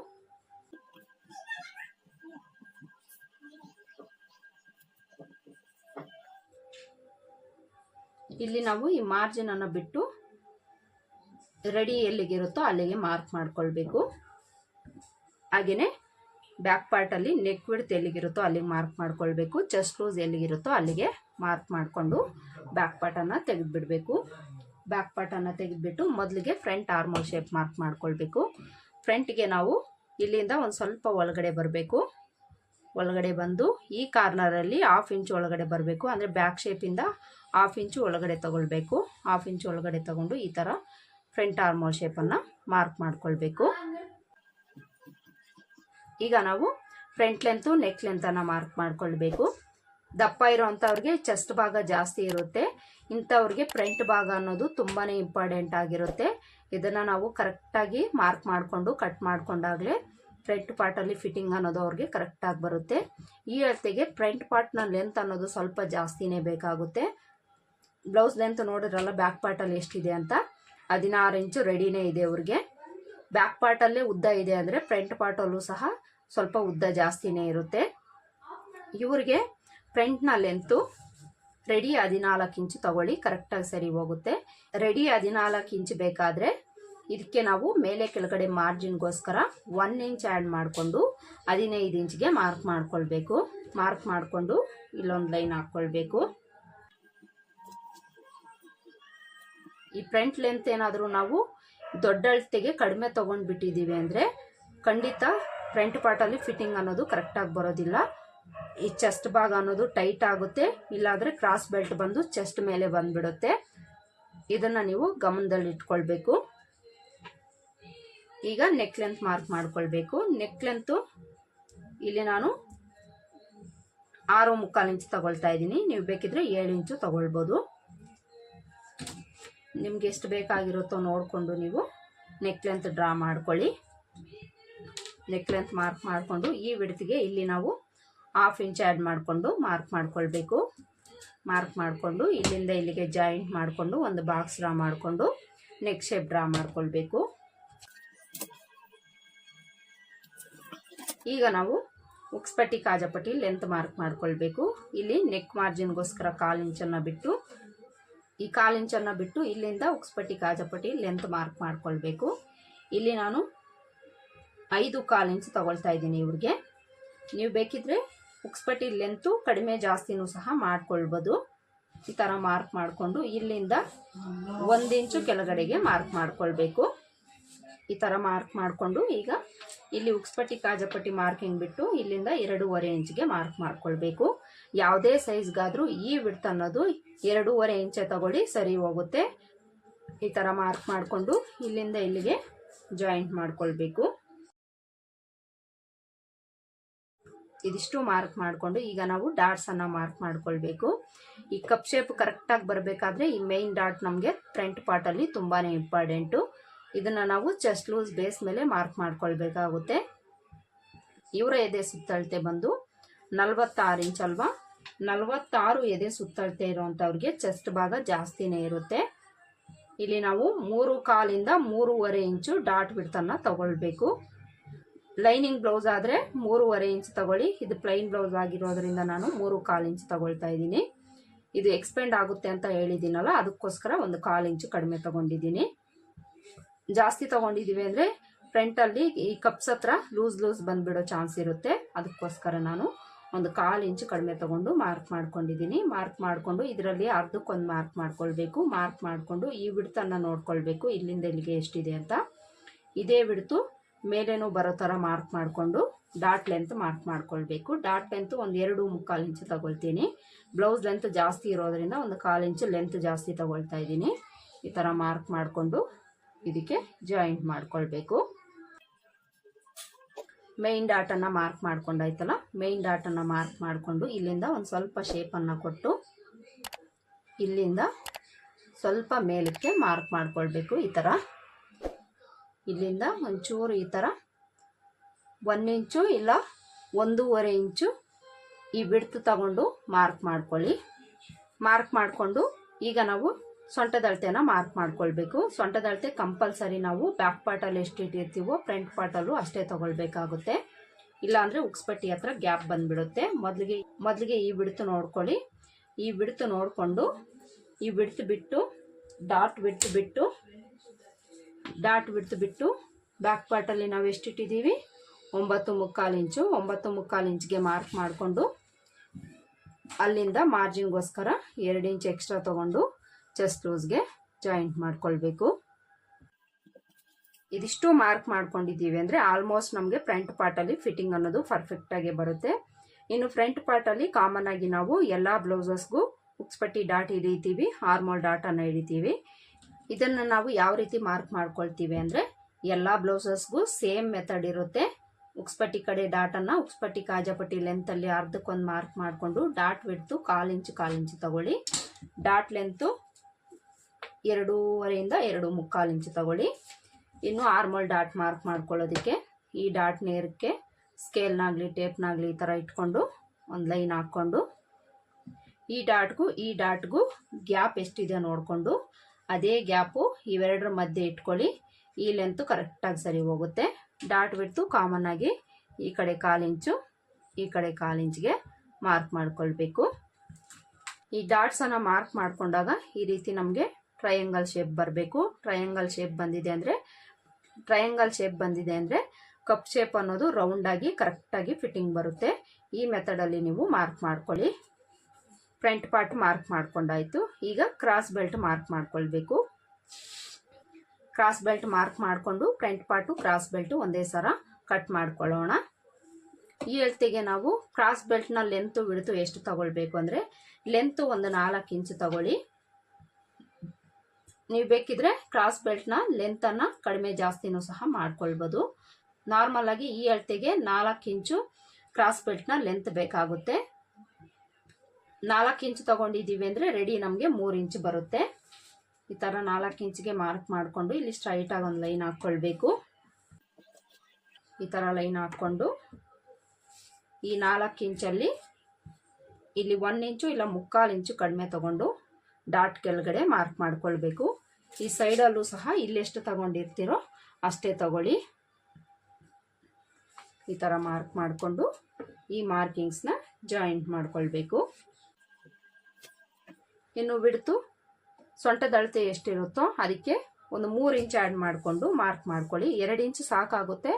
[SPEAKER 1] ಇಲ್ಲಿ ನಾವು ಈ ಮಾರ್ಜಿನ್ ಅನ್ನು ಬಿಟ್ಟು ರೆಡಿ ಎಲ್ಲಿಗಿರುತ್ತೋ ಅಲ್ಲಿಗೆ ಮಾರ್ಕ್ ಮಾಡ್ಕೊಳ್ಬೇಕು. ಹಾಗೆಯೇ ಬ್ಯಾಕ್ ಪಾರ್ಟಲ್ಲಿ ನೆಕ್ ವಿಡ್ತ್ ಎಲ್ಲಿಗಿರುತ್ತೋ ಅಲ್ಲಿಗೆ ಮಾರ್ಕ್ ಮಾಡ್ಕೊಳ್ಬೇಕು. ಚೆಸ್ಟ್ ಲೂಸ್ ಎಲ್ಲಿಗಿರುತ್ತೋ ಅಲ್ಲಿಗೆ ಮಾರ್ಕ್ ಮಾಡಿಕೊಂಡು ಬ್ಯಾಕ್ ಪಾರ್ಟನ್ನು ತೆಗೆದುಬಿಡಬೇಕು. ಬ್ಯಾಕ್ ಪಾರ್ಟನ್ನು ತೆಗೆದುಬಿಟ್ಟು ಮೊದಲಿಗೆ ಫ್ರಂಟ್ ಆರ್ಮಲ್ ಶೇಪ್ ಮಾರ್ಕ್ ಮಾಡ್ಕೊಳ್ಬೇಕು. ಫ್ರಂಟ್ಗೆ ನಾವು ಇಲ್ಲಿಂದ ಒಂದು ಸ್ವಲ್ಪ ಒಳಗಡೆ ಬರಬೇಕು. ಒಳಗಡೆ ಬಂದು ಈ ಕಾರ್ನರಲ್ಲಿ ಹಾಫ್ ಇಂಚ್ ಒಳಗಡೆ ಬರಬೇಕು. ಅಂದರೆ ಬ್ಯಾಕ್ ಶೇಪಿಂದ ಹಾಫ್ ಇಂಚು ಒಳಗಡೆ ತಗೊಳ್ಬೇಕು. ಹಾಫ್ ಇಂಚು ಒಳಗಡೆ ತಗೊಂಡು ಈ ಥರ ಫ್ರಂಟ್ ಆರ್ಮೋಲ್ ಶೇಪನ್ನು ಮಾರ್ಕ್ ಮಾಡ್ಕೊಳ್ಬೇಕು. ಈಗ ನಾವು ಫ್ರಂಟ್ ಲೆಂತು ನೆಕ್ ಲೆಂತನ್ನು ಮಾರ್ಕ್ ಮಾಡ್ಕೊಳ್ಬೇಕು. ದಪ್ಪ ಇರೋವಂಥವ್ರಿಗೆ ಚೆಸ್ಟ್ ಭಾಗ ಜಾಸ್ತಿ ಇರುತ್ತೆ. ಇಂಥವ್ರಿಗೆ ಫ್ರಂಟ್ ಭಾಗ ಅನ್ನೋದು ತುಂಬಾ ಇಂಪಾರ್ಟೆಂಟ್ ಆಗಿರುತ್ತೆ. ಇದನ್ನು ನಾವು ಕರೆಕ್ಟಾಗಿ ಮಾರ್ಕ್ ಮಾಡಿಕೊಂಡು ಕಟ್ ಮಾಡಿಕೊಂಡಾಗಲೇ ಫ್ರಂಟ್ ಪಾರ್ಟಲ್ಲಿ ಫಿಟ್ಟಿಂಗ್ ಅನ್ನೋದು ಅವ್ರಿಗೆ ಕರೆಕ್ಟಾಗಿ ಬರುತ್ತೆ. ಈ ಅಳತೆಗೆ ಫ್ರಂಟ್ ಪಾರ್ಟ್ನ ಲೆಂತ್ ಅನ್ನೋದು ಸ್ವಲ್ಪ ಜಾಸ್ತಿನೇ ಬೇಕಾಗುತ್ತೆ. ಬ್ಲೌಸ್ ಲೆಂತ್ ನೋಡಿದ್ರಲ್ಲ ಬ್ಯಾಕ್ ಪಾರ್ಟಲ್ಲಿ ಎಷ್ಟಿದೆ ಅಂತ? ಹದಿನಾರು ಇಂಚು ರೆಡಿನೇ ಇದೆ ಅವ್ರಿಗೆ. ಬ್ಯಾಕ್ ಪಾರ್ಟಲ್ಲೇ ಉದ್ದ ಇದೆ ಅಂದರೆ ಫ್ರಂಟ್ ಪಾರ್ಟಲ್ಲೂ ಸಹ ಸ್ವಲ್ಪ ಉದ್ದ ಜಾಸ್ತಿನೇ ಇರುತ್ತೆ. ಇವ್ರಿಗೆ ಫ್ರಂಟ್ನ ಲೆಂತು ರೆಡಿ ಹದಿನಾಲ್ಕು ಇಂಚು ತಗೊಳ್ಳಿ ಕರೆಕ್ಟಾಗಿ ಸರಿ ಹೋಗುತ್ತೆ. ರೆಡಿ ಹದಿನಾಲ್ಕು ಇಂಚು ಬೇಕಾದರೆ ಇದಕ್ಕೆ ನಾವು ಮೇಲೆ ಕೆಳಗಡೆ ಮಾರ್ಜಿನ್ಗೋಸ್ಕರ ಒನ್ ಇಂಚ್ ಆ್ಯಡ್ ಮಾಡಿಕೊಂಡು ಹದಿನೈದು ಇಂಚ್ಗೆ ಮಾರ್ಕ್ ಮಾಡ್ಕೊಳ್ಬೇಕು. ಮಾರ್ಕ್ ಮಾಡಿಕೊಂಡು ಇಲ್ಲೊಂದು ಲೈನ್ ಹಾಕ್ಕೊಳ್ಬೇಕು ಈ ಫ್ರಂಟ್ ಲೆಂತ್ ಏನಾದರೂ ನಾವು ದೊಡ್ಡ ಅಳತೆಗೆ ಕಡಿಮೆ ತೊಗೊಂಡ್ಬಿಟ್ಟಿದ್ದೀವಿ ಅಂದರೆ ಖಂಡಿತ ಫ್ರಂಟ್ ಪಾರ್ಟಲ್ಲಿ ಫಿಟ್ಟಿಂಗ್ ಅನ್ನೋದು ಕರೆಕ್ಟಾಗಿ ಬರೋದಿಲ್ಲ. ಈ ಚೆಸ್ಟ್ ಭಾಗ ಅನ್ನೋದು ಟೈಟ್ ಆಗುತ್ತೆ. ಇಲ್ಲಾಂದರೆ ಕ್ರಾಸ್ ಬೆಲ್ಟ್ ಬಂದು ಚೆಸ್ಟ್ ಮೇಲೆ ಬಂದ್ಬಿಡುತ್ತೆ. ಇದನ್ನು ನೀವು ಗಮನದಲ್ಲಿ ಇಟ್ಕೊಳ್ಬೇಕು. ಈಗ ನೆಕ್ ಲೆಂತ್ ಮಾರ್ಕ್ ಮಾಡಿಕೊಳ್ಬೇಕು. ನೆಕ್ ಲೆಂತು ಇಲ್ಲಿ ನಾನು ಆರು ಮುಕ್ಕಾಲು ಇಂಚ್ ತಗೊಳ್ತಾ ಇದ್ದೀನಿ. ನೀವು ಬೇಕಿದ್ರೆ ಏಳು ಇಂಚು ತಗೊಳ್ಬೋದು. ನಿಮ್ಗೆ ಎಷ್ಟು ಬೇಕಾಗಿರುತ್ತೋ ನೋಡಿಕೊಂಡು ನೀವು ನೆಕ್ ಲೆಂತ್ ಡ್ರಾ ಮಾಡ್ಕೊಳ್ಳಿ. ನೆಕ್ ಲೆಂತ್ ಮಾರ್ಕ್ ಮಾಡಿಕೊಂಡು ಈ ವಿಡ್ತಿಗೆ ಇಲ್ಲಿ ನಾವು ಹಾಫ್ ಇಂಚ್ ಆ್ಯಡ್ ಮಾಡಿಕೊಂಡು ಮಾರ್ಕ್ ಮಾಡ್ಕೊಳ್ಬೇಕು. ಮಾರ್ಕ್ ಮಾಡಿಕೊಂಡು ಇಲ್ಲಿಂದ ಇಲ್ಲಿಗೆ ಜಾಯಿಂಟ್ ಮಾಡಿಕೊಂಡು ಒಂದು ಬಾಕ್ಸ್ ಡ್ರಾ ಮಾಡಿಕೊಂಡು ನೆಕ್ ಶೇಪ್ ಡ್ರಾ ಮಾಡ್ಕೊಳ್ಬೇಕು. ಈಗ ನಾವು ಉಕ್ಸ್ಪಟ್ಟಿ ಕಾಜಪಟ್ಟಿ ಲೆಂತ್ ಮಾರ್ಕ್ ಮಾಡ್ಕೊಳ್ಬೇಕು. ಇಲ್ಲಿ ನೆಕ್ ಮಾರ್ಜಿನ್ಗೋಸ್ಕರ ಕಾಲು ಇಂಚನ್ನು ಬಿಟ್ಟು, ಈ ಕಾಲು ಇಂಚನ್ನು ಬಿಟ್ಟು ಇಲ್ಲಿಂದ ಉಕ್ಸ್ಪಟ್ಟಿ ಕಾಜಪಟ್ಟಿ ಲೆಂತ್ ಮಾರ್ಕ್ ಮಾಡ್ಕೊಳ್ಬೇಕು. ಇಲ್ಲಿ ನಾನು ಐದು ಕಾಲು ಇಂಚು ತಗೊಳ್ತಾ ಇದ್ದೀನಿ ಇವ್ರಿಗೆ. ನೀವು ಬೇಕಿದ್ರೆ ಉಕ್ಸ್ಪಟ್ಟಿ ಲೆಂತು ಕಡಿಮೆ ಜಾಸ್ತಿನೂ ಸಹ ಮಾಡ್ಕೊಳ್ಬೋದು. ಈ ಥರ ಮಾರ್ಕ್ ಮಾಡಿಕೊಂಡು ಇಲ್ಲಿಂದ ಒಂದು ಇಂಚು ಕೆಳಗಡೆಗೆ ಮಾರ್ಕ್ ಮಾಡ್ಕೊಳ್ಬೇಕು. ಈ ಥರ ಮಾರ್ಕ್ ಮಾಡಿಕೊಂಡು ಈಗ ಇಲ್ಲಿ ಉಕ್ಸ್ಪಟ್ಟಿ ಕಾಜಪಟ್ಟಿ ಮಾರ್ಕಿಂಗ್ ಬಿಟ್ಟು ಇಲ್ಲಿಂದ ಎರಡೂವರೆ ಇಂಚ್ಗೆ ಮಾರ್ಕ್ ಮಾಡ್ಕೊಳ್ಬೇಕು. ಯಾವುದೇ ಸೈಜ್ಗಾದರೂ ಈ ವಿಡ್ತ್ ಅನ್ನೋದು ಎರಡೂವರೆ ಇಂಚೆ ತಗೊಳ್ಳಿ ಸರಿ ಹೋಗುತ್ತೆ. ಈ ಥರ ಮಾರ್ಕ್ ಮಾಡಿಕೊಂಡು ಇಲ್ಲಿಂದ ಇಲ್ಲಿಗೆ ಜಾಯಿಂಟ್ ಮಾಡ್ಕೊಳ್ಬೇಕು. ಇದಿಷ್ಟು ಮಾರ್ಕ್ ಮಾಡಿಕೊಂಡು ಈಗ ನಾವು ಡಾಟ್ಸನ್ನು ಮಾರ್ಕ್ ಮಾಡ್ಕೊಳ್ಬೇಕು. ಈ ಕಪ್ ಶೇಪ್ ಕರೆಕ್ಟಾಗಿ ಬರಬೇಕಾದ್ರೆ ಈ ಮೇಯ್ನ್ ಡಾಟ್ ನಮಗೆ ಫ್ರಂಟ್ ಪಾರ್ಟಲ್ಲಿ ತುಂಬಾ ಇಂಪಾರ್ಟೆಂಟು ಇದನ್ನು ನಾವು ಚೆಸ್ಟ್ ಲೂಸ್ ಬೇಸ್ ಮೇಲೆ ಮಾರ್ಕ್ ಮಾಡ್ಕೊಳ್ಬೇಕಾಗುತ್ತೆ. ಇವರ ಎದೆ ಸುತ್ತಳತೆ ಬಂದು ನಲವತ್ತಾರು ಇಂಚ್ ಅಲ್ವಾ? ನಲವತ್ತಾರು ಎದೆ ಸುತ್ತಳತೆ ಇರುವಂಥವ್ರಿಗೆ ಚೆಸ್ಟ್ ಭಾಗ ಜಾಸ್ತಿನೇ ಇರುತ್ತೆ. ಇಲ್ಲಿ ನಾವು ಮೂರು ಕಾಲಿಂದ ಮೂರುವರೆ ಇಂಚು ಡಾಟ್ ಬಿಡ್ತನ್ನು ತಗೊಳ್ಬೇಕು. ಲೈನಿಂಗ್ ಬ್ಲೌಸ್ ಆದರೆ ಮೂರುವರೆ ಇಂಚ್ ತಗೊಳ್ಳಿ. ಇದು ಪ್ಲೈನ್ ಬ್ಲೌಸ್ ಆಗಿರೋದ್ರಿಂದ ನಾನು ಮೂರು ಕಾಲು ಇಂಚ್ ತಗೊಳ್ತಾ ಇದ್ದೀನಿ. ಇದು ಎಕ್ಸ್ಪೆಂಡ್ ಆಗುತ್ತೆ ಅಂತ ಹೇಳಿದ್ದೀನಲ್ಲ, ಅದಕ್ಕೋಸ್ಕರ ಒಂದು ಕಾಲು ಇಂಚು ಕಡಿಮೆ ತಗೊಂಡಿದ್ದೀನಿ. ಜಾಸ್ತಿ ತಗೊಂಡಿದ್ದೀವಿ ಅಂದರೆ ಫ್ರಂಟಲ್ಲಿ ಈ ಕಪ್ಸ್ ಹತ್ರ ಲೂಸ್ ಲೂಸ್ ಬಂದುಬಿಡೋ ಚಾನ್ಸ್ ಇರುತ್ತೆ. ಅದಕ್ಕೋಸ್ಕರ ನಾನು ಒಂದು ಕಾಲು ಇಂಚು ಕಡಿಮೆ ತಗೊಂಡು ಮಾರ್ಕ್ ಮಾಡ್ಕೊಂಡಿದ್ದೀನಿ. ಮಾರ್ಕ್ ಮಾಡಿಕೊಂಡು ಇದರಲ್ಲಿ ಅರ್ಧಕ್ಕೊಂದು ಮಾರ್ಕ್ ಮಾಡ್ಕೊಳ್ಬೇಕು. ಮಾರ್ಕ್ ಮಾಡಿಕೊಂಡು ಈ ಬಿಡ್ತನ್ನು ನೋಡ್ಕೊಳ್ಬೇಕು. ಇಲ್ಲಿಂದ ಇಲ್ಲಿಗೆ ಎಷ್ಟಿದೆ ಅಂತ. ಇದೇ ಬಿಡ್ತು ಮೇಲೇನೂ ಬರೋ ಥರ ಮಾರ್ಕ್ ಮಾಡಿಕೊಂಡು ಡಾಟ್ ಲೆಂತ್ ಮಾರ್ಕ್ ಮಾಡ್ಕೊಳ್ಬೇಕು. ಡಾಟ್ ಲೆಂತ್ ಒಂದು ಎರಡು ಮುಕ್ಕಾಲು ಇಂಚು ತಗೊಳ್ತೀನಿ. ಬ್ಲೌಸ್ ಲೆಂತ್ ಜಾಸ್ತಿ ಇರೋದ್ರಿಂದ ಒಂದು ಕಾಲು ಇಂಚು ಲೆಂತ್ ಜಾಸ್ತಿ ತಗೊಳ್ತಾ ಇದ್ದೀನಿ. ಈ ಥರ ಮಾರ್ಕ್ ಮಾಡಿಕೊಂಡು ಇದಕ್ಕೆ ಜಾಯಿಂಟ್ ಮಾಡ್ಕೊಳ್ಬೇಕು. ಮೇಯ್ನ್ ಡಾಟನ್ನು ಮಾರ್ಕ್ ಮಾಡ್ಕೊಂಡಾಯ್ತಲ್ಲ? ಮೇಯ್ನ್ ಡಾಟನ್ನು ಮಾರ್ಕ್ ಮಾಡಿಕೊಂಡು ಇಲ್ಲಿಂದ ಒಂದು ಸ್ವಲ್ಪ ಶೇಪನ್ನು ಕೊಟ್ಟು ಇಲ್ಲಿಂದ ಸ್ವಲ್ಪ ಮೇಲಕ್ಕೆ ಮಾರ್ಕ್ ಮಾಡ್ಕೊಳ್ಬೇಕು ಈ ಥರ ಇಲ್ಲಿಂದ ಒಂಚೂರು ಈ ಥರ ಒನ್ ಇಂಚು ಇಲ್ಲ ಒಂದೂವರೆ ಇಂಚು ಈ ಬಿಡ್ತು ತಗೊಂಡು ಮಾರ್ಕ್ ಮಾಡ್ಕೊಳ್ಳಿ. ಮಾರ್ಕ್ ಮಾಡಿಕೊಂಡು ಈಗ ನಾವು ಸೊಂಟದಳತೆನ ಮಾರ್ಕ್ ಮಾಡ್ಕೊಳ್ಬೇಕು. ಸೊಂಟದಳತೆ ಕಂಪಲ್ಸರಿ ನಾವು ಬ್ಯಾಕ್ ಪಾರ್ಟಲ್ಲಿ ಎಷ್ಟು ಇಟ್ಟಿರ್ತೀವೋ ಫ್ರಂಟ್ ಪಾರ್ಟಲ್ಲೂ ಅಷ್ಟೇ ತೊಗೊಳ್ಬೇಕಾಗುತ್ತೆ. ಇಲ್ಲಾಂದರೆ ಉಕ್ಸ್ಪಟ್ಟಿ ಹತ್ರ ಗ್ಯಾಪ್ ಬಂದುಬಿಡುತ್ತೆ. ಮೊದಲಿಗೆ ಮೊದಲಿಗೆ ಈ ಬಿಡ್ತು ನೋಡ್ಕೊಳ್ಳಿ. ಈ ಬಿಡ್ತು ನೋಡಿಕೊಂಡು ಈ ಬಿಡ್ತು ಬಿಟ್ಟು ಡಾಟ್ ಬಿಟ್ಟು ಬಿಟ್ಟು ಡಾಟ್ ಬಿಡ್ತು ಬಿಟ್ಟು ಬ್ಯಾಕ್ ಪಾರ್ಟಲ್ಲಿ ನಾವು ಎಷ್ಟಿಟ್ಟಿದ್ದೀವಿ? ಒಂಬತ್ತು ಮುಕ್ಕಾಲು ಇಂಚು, ಒಂಬತ್ತು ಮುಕ್ಕಾಲು ಇಂಚ್ಗೆ ಮಾರ್ಕ್ ಮಾಡಿಕೊಂಡು ಅಲ್ಲಿಂದ ಮಾರ್ಜಿನ್ಗೋಸ್ಕರ ಎರಡು ಇಂಚ್ ಎಕ್ಸ್ಟ್ರಾ ತೊಗೊಂಡು ಚೆಸ್ಟ್ ಲೂಸ್ಗೆ ಜಾಯಿಂಟ್ ಮಾಡ್ಕೊಳ್ಬೇಕು. ಇದಿಷ್ಟು ಮಾರ್ಕ್ ಮಾಡ್ಕೊಂಡಿದ್ದೀವಿ ಅಂದರೆ ಆಲ್ಮೋಸ್ಟ್ ನಮಗೆ ಫ್ರಂಟ್ ಪಾರ್ಟಲ್ಲಿ ಫಿಟ್ಟಿಂಗ್ ಅನ್ನೋದು ಪರ್ಫೆಕ್ಟಾಗಿ ಬರುತ್ತೆ. ಇನ್ನು ಫ್ರಂಟ್ ಪಾರ್ಟಲ್ಲಿ ಕಾಮನ್ ಆಗಿ ನಾವು ಎಲ್ಲ ಬ್ಲೌಸಸ್ಗೂ ಉಕ್ಸ್ಪಟ್ಟಿ ಡಾಟ್ ಹಿಡಿತೀವಿ ಹಾರ್ಮೋಲ್ ಡಾಟನ್ನು ಹಿಡಿತೀವಿ ಇದನ್ನು ನಾವು ಯಾವ ರೀತಿ ಮಾರ್ಕ್ ಮಾಡ್ಕೊಳ್ತೀವಿ ಅಂದರೆ ಎಲ್ಲ ಬ್ಲೌಸಸ್ಗೂ ಸೇಮ್ ಮೆಥಡ್ ಇರುತ್ತೆ. ಉಕ್ಸ್ಪಟ್ಟಿ ಕಡೆ ಡಾಟನ್ನು ಉಕ್ಸ್ಪಟ್ಟಿ ಕಾಜಾಪಟ್ಟಿ ಲೆಂತಲ್ಲಿ ಅರ್ಧಕ್ಕೊಂದು ಮಾರ್ಕ್ ಮಾಡಿಕೊಂಡು ಡಾಟ್ ಬಿಡ್ತು ಕಾಲು ಇಂಚು ಕಾಲು ಇಂಚು ತಗೊಳ್ಳಿ. ಡಾಟ್ ಲೆಂತು ಎರಡೂವರೆಯಿಂದ ಎರಡು ಮುಕ್ಕಾಲು ಇಂಚು ತಗೊಳ್ಳಿ. ಇನ್ನು ಆರ್ಮಲ್ ಡಾಟ್ ಮಾರ್ಕ್ ಮಾಡ್ಕೊಳ್ಳೋದಕ್ಕೆ ಈ ಡಾಟ್ ನೇರಕ್ಕೆ ಸ್ಕೇಲ್ನಾಗಲಿ ಟೇಪ್ನಾಗಲಿ ಈ ಥರ ಇಟ್ಕೊಂಡು ಒಂದು ಲೈನ್ ಹಾಕ್ಕೊಂಡು ಈ ಡಾಟ್ಗೂ ಈ ಡಾಟ್ಗೂ ಗ್ಯಾಪ್ ಎಷ್ಟಿದೆ ನೋಡಿಕೊಂಡು ಅದೇ ಗ್ಯಾಪು ಇವೆರಡರ ಮಧ್ಯೆ ಇಟ್ಕೊಳ್ಳಿ. ಈ ಲೆಂತು ಕರೆಕ್ಟಾಗಿ ಸರಿ ಹೋಗುತ್ತೆ. ಡಾಟ್ ಬಿಡ್ತು ಕಾಮನ್ ಆಗಿ ಈ ಕಡೆ ಕಾಲಿಂಚು ಈ ಕಡೆ ಕಾಲು ಇಂಚ್ಗೆ ಮಾರ್ಕ್ ಮಾಡ್ಕೊಳ್ಬೇಕು. ಈ ಡಾಟ್ಸನ್ನು ಮಾರ್ಕ್ ಮಾಡಿಕೊಂಡಾಗ ಈ ರೀತಿ ನಮಗೆ ಟ್ರಯಾಂಗಲ್ ಶೇಪ್ ಬರಬೇಕು. ಟ್ರಯಾಂಗಲ್ ಶೇಪ್ ಬಂದಿದೆ ಅಂದರೆ ಟ್ರಯಾಂಗಲ್ ಶೇಪ್ ಬಂದಿದೆ ಅಂದರೆ ಕಪ್ ಶೇಪ್ ಅನ್ನೋದು ರೌಂಡಾಗಿ ಕರೆಕ್ಟಾಗಿ ಫಿಟ್ಟಿಂಗ್ ಬರುತ್ತೆ. ಈ ಮೆಥಡಲ್ಲಿ ನೀವು ಮಾರ್ಕ್ ಮಾಡ್ಕೊಳ್ಳಿ. ಫ್ರಂಟ್ ಪಾರ್ಟ್ ಮಾರ್ಕ್ ಮಾಡ್ಕೊಂಡಾಯ್ತು. ಈಗ ಕ್ರಾಸ್ ಬೆಲ್ಟ್ ಮಾರ್ಕ್ ಮಾಡ್ಕೊಳ್ಬೇಕು. ಕ್ರಾಸ್ ಬೆಲ್ಟ್ ಮಾರ್ಕ್ ಮಾಡಿಕೊಂಡು ಫ್ರಂಟ್ ಪಾರ್ಟು ಕ್ರಾಸ್ ಬೆಲ್ಟು ಒಂದೇ ಸರ ಕಟ್ ಮಾಡ್ಕೊಳ್ಳೋಣ. ಈ ಅಳತೆಗೆ ನಾವು ಕ್ರಾಸ್ ಬೆಲ್ಟ್ನ ಲೆಂತು ಬಿಡ್ತು ಎಷ್ಟು ತಗೊಳ್ಬೇಕು ಅಂದರೆ ಲೆಂತು ಒಂದು ನಾಲ್ಕು ಇಂಚು ತಗೊಳ್ಳಿ. ನೀವು ಬೇಕಿದ್ರೆ ಕ್ರಾಸ್ ಬೆಲ್ಟ್ನ ಲೆಂತನ್ನು ಕಡಿಮೆ ಜಾಸ್ತಿನೂ ಸಹ ಮಾಡ್ಕೊಳ್ಬೋದು. ನಾರ್ಮಲ್ ಆಗಿ ಈ ಅಳತೆಗೆ ನಾಲ್ಕು ಇಂಚು ಕ್ರಾಸ್ ಬೆಲ್ಟ್ನ ಲೆಂತ್ ಬೇಕಾಗುತ್ತೆ. ನಾಲ್ಕು ಇಂಚು ತಗೊಂಡಿದ್ದೀವಿ ಅಂದರೆ ರೆಡಿ ನಮಗೆ ಮೂರು ಇಂಚು ಬರುತ್ತೆ. ಈ ಥರ ನಾಲ್ಕು ಇಂಚಿಗೆ ಮಾರ್ಕ್ ಮಾಡಿಕೊಂಡು ಇಲ್ಲಿ ಸ್ಟ್ರೈಟಾಗಿ ಒಂದು ಲೈನ್ ಹಾಕ್ಕೊಳ್ಬೇಕು ಈ ಥರ ಲೈನ್ ಹಾಕ್ಕೊಂಡು ಈ ನಾಲ್ಕು ಇಂಚಲ್ಲಿ ಇಲ್ಲಿ ಒಂದು ಇಂಚು ಇಲ್ಲ ಮುಕ್ಕಾಲು ಇಂಚು ಕಡಿಮೆ ತಗೊಂಡು ಡಾಟ್ ಕೆಳಗಡೆ ಮಾರ್ಕ್ ಮಾಡ್ಕೊಳ್ಬೇಕು. ಈ ಸೈಡಲ್ಲೂ ಸಹ ಇಲ್ಲೆಷ್ಟು ತಗೊಂಡಿರ್ತೀರೋ ಅಷ್ಟೇ ತಗೊಳ್ಳಿ. ಈ ಥರ ಮಾರ್ಕ್ ಮಾಡಿಕೊಂಡು ಈ ಮಾರ್ಕಿಂಗ್ಸ್ನ ಜಾಯಿಂಟ್ ಮಾಡ್ಕೊಳ್ಬೇಕು. ಇನ್ನು ಬಿಡ್ತು. ಸೊಂಟದ ಅಳತೆ ಎಷ್ಟಿರುತ್ತೋ ಅದಕ್ಕೆ ಒಂದು ಮೂರು ಇಂಚ್ ಆ್ಯಡ್ ಮಾಡಿಕೊಂಡು ಮಾರ್ಕ್ ಮಾಡ್ಕೊಳ್ಳಿ. ಎರಡು ಇಂಚ್ ಸಾಕಾಗುತ್ತೆ.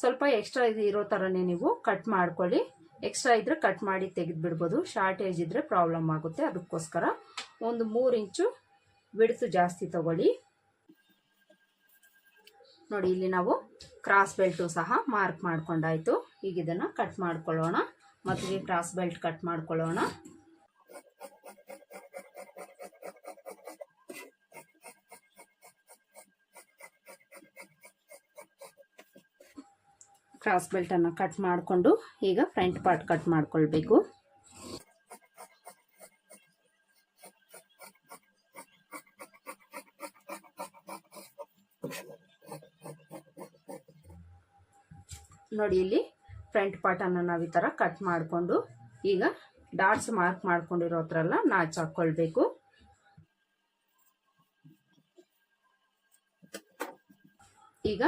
[SPEAKER 1] ಸ್ವಲ್ಪ ಎಕ್ಸ್ಟ್ರಾ ಇದು ಇರೋ ಥರನೇ ನೀವು ಕಟ್ ಮಾಡ್ಕೊಳ್ಳಿ. ಎಕ್ಸ್ಟ್ರಾ ಇದ್ದರೆ ಕಟ್ ಮಾಡಿ ತೆಗೆದು ಬಿಡ್ಬೋದು ಶಾರ್ಟೇಜ್ ಇದ್ದರೆ ಪ್ರಾಬ್ಲಮ್ ಆಗುತ್ತೆ. ಅದಕ್ಕೋಸ್ಕರ ಒಂದು ಮೂರು ಇಂಚು ಬಿಡ್ತು ಜಾಸ್ತಿ ತಗೊಳ್ಳಿ. ನೋಡಿ, ಇಲ್ಲಿ ನಾವು ಕ್ರಾಸ್ ಬೆಲ್ಟು ಸಹ ಮಾರ್ಕ್ ಮಾಡ್ಕೊಂಡಾಯ್ತು. ಈಗ ಇದನ್ನು ಕಟ್ ಮಾಡ್ಕೊಳ್ಳೋಣ. ಈ ಕ್ರಾಸ್ ಬೆಲ್ಟ್ ಕಟ್ ಮಾಡ್ಕೊಳ್ಳೋಣ. ಕ್ರಾಸ್ ಬೆಲ್ಟನ್ನು ಕಟ್ ಮಾಡಿಕೊಂಡು ಈಗ ಫ್ರಂಟ್ ಪಾರ್ಟ್ ಕಟ್ ಮಾಡಿಕೊಳ್ಬೇಕು. ನೋಡಿ ಇಲ್ಲಿ ಫ್ರಂಟ್ ಪಾರ್ಟನ್ನು ನಾವು ಈ ಥರ ಕಟ್ ಮಾಡಿಕೊಂಡು ಈಗ ಡಾಟ್ಸ್ ಮಾರ್ಕ್ ಮಾಡ್ಕೊಂಡಿರೋ ಹತ್ರ ನಾಚ್ ಹಾಕ್ಕೊಳ್ಬೇಕು ಈಗ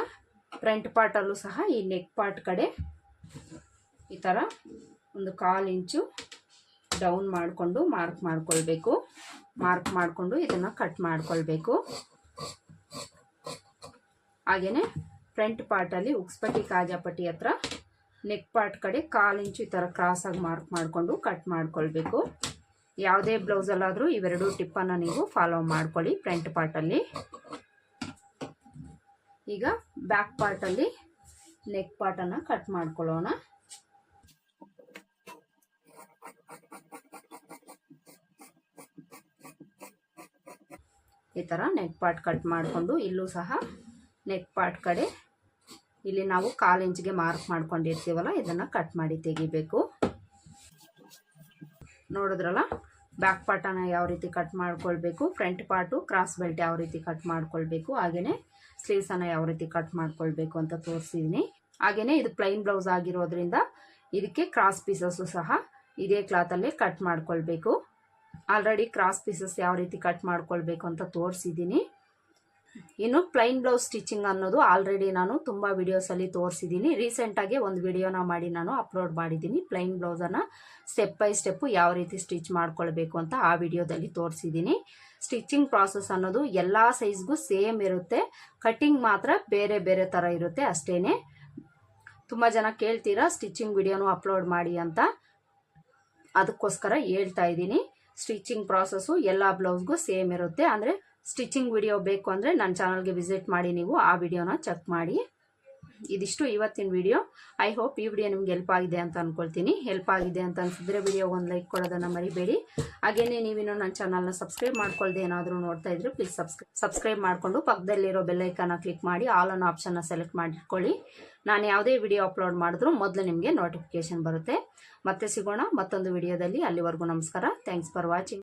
[SPEAKER 1] ಫ್ರಂಟ್ ಪಾರ್ಟಲ್ಲೂ ಸಹ ಈ ನೆಕ್ ಪಾರ್ಟ್ ಕಡೆ ಈ ಥರ ಒಂದು ಕಾಲು ಇಂಚು ಡೌನ್ ಮಾಡಿಕೊಂಡು ಮಾರ್ಕ್ ಮಾಡ್ಕೊಳ್ಬೇಕು. ಮಾರ್ಕ್ ಮಾಡಿಕೊಂಡು ಇದನ್ನು ಕಟ್ ಮಾಡ್ಕೊಳ್ಬೇಕು. ಹಾಗೆಯೇ ಫ್ರಂಟ್ ಪಾರ್ಟಲ್ಲಿ ಉಕ್ಸ್ಪಟ್ಟಿ, ಕಾಜಾಪಟ್ಟಿ ಹತ್ರ ನೆಕ್ ಪಾರ್ಟ್ ಕಡೆ ಕಾಲು ಇಂಚು ಈ ಥರ ಕ್ರಾಸಾಗಿ ಮಾರ್ಕ್ ಮಾಡಿಕೊಂಡು ಕಟ್ ಮಾಡ್ಕೊಳ್ಬೇಕು. ಯಾವುದೇ ಬ್ಲೌಸಲ್ಲಾದರೂ ಇವೆರಡೂ ಟಿಪ್ಪನ್ನು ನೀವು ಫಾಲೋ ಮಾಡ್ಕೊಳ್ಳಿ ಫ್ರಂಟ್ ಪಾರ್ಟಲ್ಲಿ ಈಗ ಬ್ಯಾಕ್ ಪಾರ್ಟಲ್ಲಿ ನೆಕ್ ಪಾರ್ಟನ್ನು ಕಟ್ ಮಾಡ್ಕೊಳ್ಳೋಣ. ಈ ಥರ ನೆಕ್ ಪಾರ್ಟ್ ಕಟ್ ಮಾಡಿಕೊಂಡು ಇಲ್ಲೂ ಸಹ ನೆಕ್ ಪಾರ್ಟ್ ಕಡೆ ಇಲ್ಲಿ ನಾವು ಕಾಲು ಇಂಚ್ಗೆ ಮಾರ್ಕ್ ಮಾಡ್ಕೊಂಡಿರ್ತೀವಲ್ಲ, ಇದನ್ನು ಕಟ್ ಮಾಡಿ ತೆಗಿಬೇಕು. ನೋಡಿದ್ರಲ್ಲ ಬ್ಯಾಕ್ ಪಾರ್ಟನ್ನು ಯಾವ ರೀತಿ ಕಟ್ ಮಾಡ್ಕೊಳ್ಬೇಕು ಫ್ರಂಟ್ ಪಾರ್ಟು ಕ್ರಾಸ್ ಬೆಲ್ಟ್ ಯಾವ ರೀತಿ ಕಟ್ ಮಾಡ್ಕೊಳ್ಬೇಕು ಹಾಗೆಯೇ ಸ್ಲೀವ್ಸನ್ನು ಯಾವ ರೀತಿ ಕಟ್ ಮಾಡ್ಕೊಳ್ಬೇಕು ಅಂತ ತೋರಿಸಿದೀನಿ. ಹಾಗೆಯೇ ಇದು ಪ್ಲೈನ್ ಬ್ಲೌಸ್ ಆಗಿರೋದ್ರಿಂದ ಇದಕ್ಕೆ ಕ್ರಾಸ್ ಪೀಸಸ್ಸು ಸಹ ಇದೇ ಕ್ಲಾತಲ್ಲೇ ಕಟ್ ಮಾಡ್ಕೊಳ್ಬೇಕು. ಆಲ್ರೆಡಿ ಕ್ರಾಸ್ ಪೀಸಸ್ ಯಾವ ರೀತಿ ಕಟ್ ಮಾಡ್ಕೊಳ್ಬೇಕು ಅಂತ ತೋರಿಸಿದ್ದೀನಿ ಇನ್ನು ಪ್ಲೈನ್ ಬ್ಲೌಸ್ ಸ್ಟಿಚಿಂಗ್ ಅನ್ನೋದು ಆಲ್ರೆಡಿ ನಾನು ತುಂಬ ವಿಡಿಯೋಸಲ್ಲಿ ತೋರಿಸಿದ್ದೀನಿ ರೀಸೆಂಟಾಗಿ ಒಂದು ವಿಡಿಯೋನ ಮಾಡಿ ನಾನು ಅಪ್ಲೋಡ್ ಮಾಡಿದ್ದೀನಿ ಪ್ಲೈನ್ ಬ್ಲೌಸನ್ನು ಸ್ಟೆಪ್ ಬೈ ಸ್ಟೆಪ್ಪು ಯಾವ ರೀತಿ ಸ್ಟಿಚ್ ಮಾಡ್ಕೊಳ್ಬೇಕು ಅಂತ ಆ ವಿಡಿಯೋದಲ್ಲಿ ತೋರಿಸಿದ್ದೀನಿ ಸ್ಟಿಚಿಂಗ್ ಪ್ರಾಸೆಸ್ ಅನ್ನೋದು ಎಲ್ಲ ಸೈಜ್ಗೂ ಸೇಮ್ ಇರುತ್ತೆ. ಕಟ್ಟಿಂಗ್ ಮಾತ್ರ ಬೇರೆ ಬೇರೆ ಥರ ಇರುತ್ತೆ ಅಷ್ಟೇ ತುಂಬ ಜನ ಕೇಳ್ತೀರಾ ಸ್ಟಿಚಿಂಗ್ ವಿಡಿಯೋನು ಅಪ್ಲೋಡ್ ಮಾಡಿ ಅಂತ. ಅದಕ್ಕೋಸ್ಕರ ಹೇಳ್ತಾ ಇದ್ದೀನಿ. ಸ್ಟಿಚಿಂಗ್ ಪ್ರಾಸೆಸ್ಸು ಎಲ್ಲ ಬ್ಲೌಸ್ಗೂ ಸೇಮ್ ಇರುತ್ತೆ. ಅಂದರೆ ಸ್ಟಿಚಿಂಗ್ ವಿಡಿಯೋ ಬೇಕು ಅಂದರೆ ನನ್ನ ಚಾನಲ್ಗೆ ವಿಸಿಟ್ ಮಾಡಿ ನೀವು ಆ ವಿಡಿಯೋನ ಚೆಕ್ ಮಾಡಿ. ಇದಿಷ್ಟು ಇವತ್ತಿನ ವಿಡಿಯೋ ಐ ಹೋಪ್ ಈ ವಿಡಿಯೋ ನಿಮ್ಗೆ ಹೆಲ್ಪ್ ಆಗಿದೆ ಅಂತ ಅನ್ಕೊಳ್ತೀನಿ. ಹೆಲ್ಪ್ ಆಗಿದೆ ಅಂತ ಅನ್ಸಿದ್ರೆ ವಿಡಿಯೋ ಒಂದು ಲೈಕ್ ಕೊಡೋದನ್ನು ಮರಿಬೇಡಿ. ಹಾಗೇನೇ ನೀವಿನ್ನೂ ನನ್ನ ಚಾನಲ್ನ ಸಬ್ಸ್ಕ್ರೈಬ್ ಮಾಡ್ಕೊಳ್ದೆ ಏನಾದರೂ ನೋಡ್ತಾ ಇದ್ರೆ ಪ್ಲೀಸ್ ಸಬ್ಸ್ಕ್ರೈಬ್ ಸಬ್ಸ್ಕ್ರೈಬ್ ಮಾಡಿಕೊಂಡು ಪಕ್ಕದಲ್ಲಿರೋ ಬೆಲ್ಲೈಕನ್ನ ಕ್ಲಿಕ್ ಮಾಡಿ ಆಲ್ ಅನ್ನೋ ಆಪ್ಷನ್ನ ಸೆಲೆಕ್ಟ್ ಮಾಡಿಟ್ಕೊಳ್ಳಿ ನಾನು ಯಾವುದೇ ವಿಡಿಯೋ ಅಪ್ಲೋಡ್ ಮಾಡಿದ್ರೂ ಮೊದಲು ನಿಮಗೆ ನೋಟಿಫಿಕೇಶನ್ ಬರುತ್ತೆ. ಮತ್ತೆ ಸಿಗೋಣ ಮತ್ತೊಂದು ವಿಡಿಯೋದಲ್ಲಿ ಅಲ್ಲಿವರೆಗೂ ನಮಸ್ಕಾರ. Thanks for watching